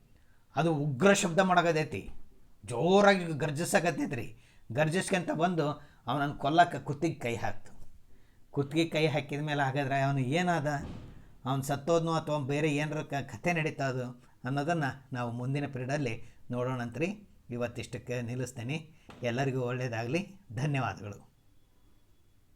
ಅದು ಉಗ್ರ ಶಬ್ದ ಮಾಡಕತೈತಿ ಜೋರಾಗಿ ಗರ್ಜಿಸಕತ್ತೈತ್ರಿ. ಗರ್ಜಿಸ್ಕೊಂತ ಬಂದು ಅವನನ್ನು ಕೊಲ್ಲಕ್ಕೆ ಕುತ್ತಿಗೆ ಕೈ ಹಾಕ್ತು. ಕುತ್ತಿಗೆ ಕೈ ಹಾಕಿದ ಮೇಲೆ ಹಾಗಾದ್ರೆ ಅವನು ಏನಾದ? ಅವನು ಸತ್ತೋದ್ನೋ ಅಥವಾ ಬೇರೆ ಏನಾರ ಕಥೆ ನಡೀತಾ ಅದು ಅನ್ನೋದನ್ನು ನಾವು ಮುಂದಿನ ಪೀರಿಯಡಲ್ಲಿ ನೋಡೋಣಂತ್ರಿ. ಇವತ್ತಿಷ್ಟಕ್ಕೆ ನಿಲ್ಲಿಸ್ತೇನೆ. ಎಲ್ಲರಿಗೂ ಒಳ್ಳೆಯದಾಗಲಿ ಧನ್ಯವಾದಗಳು.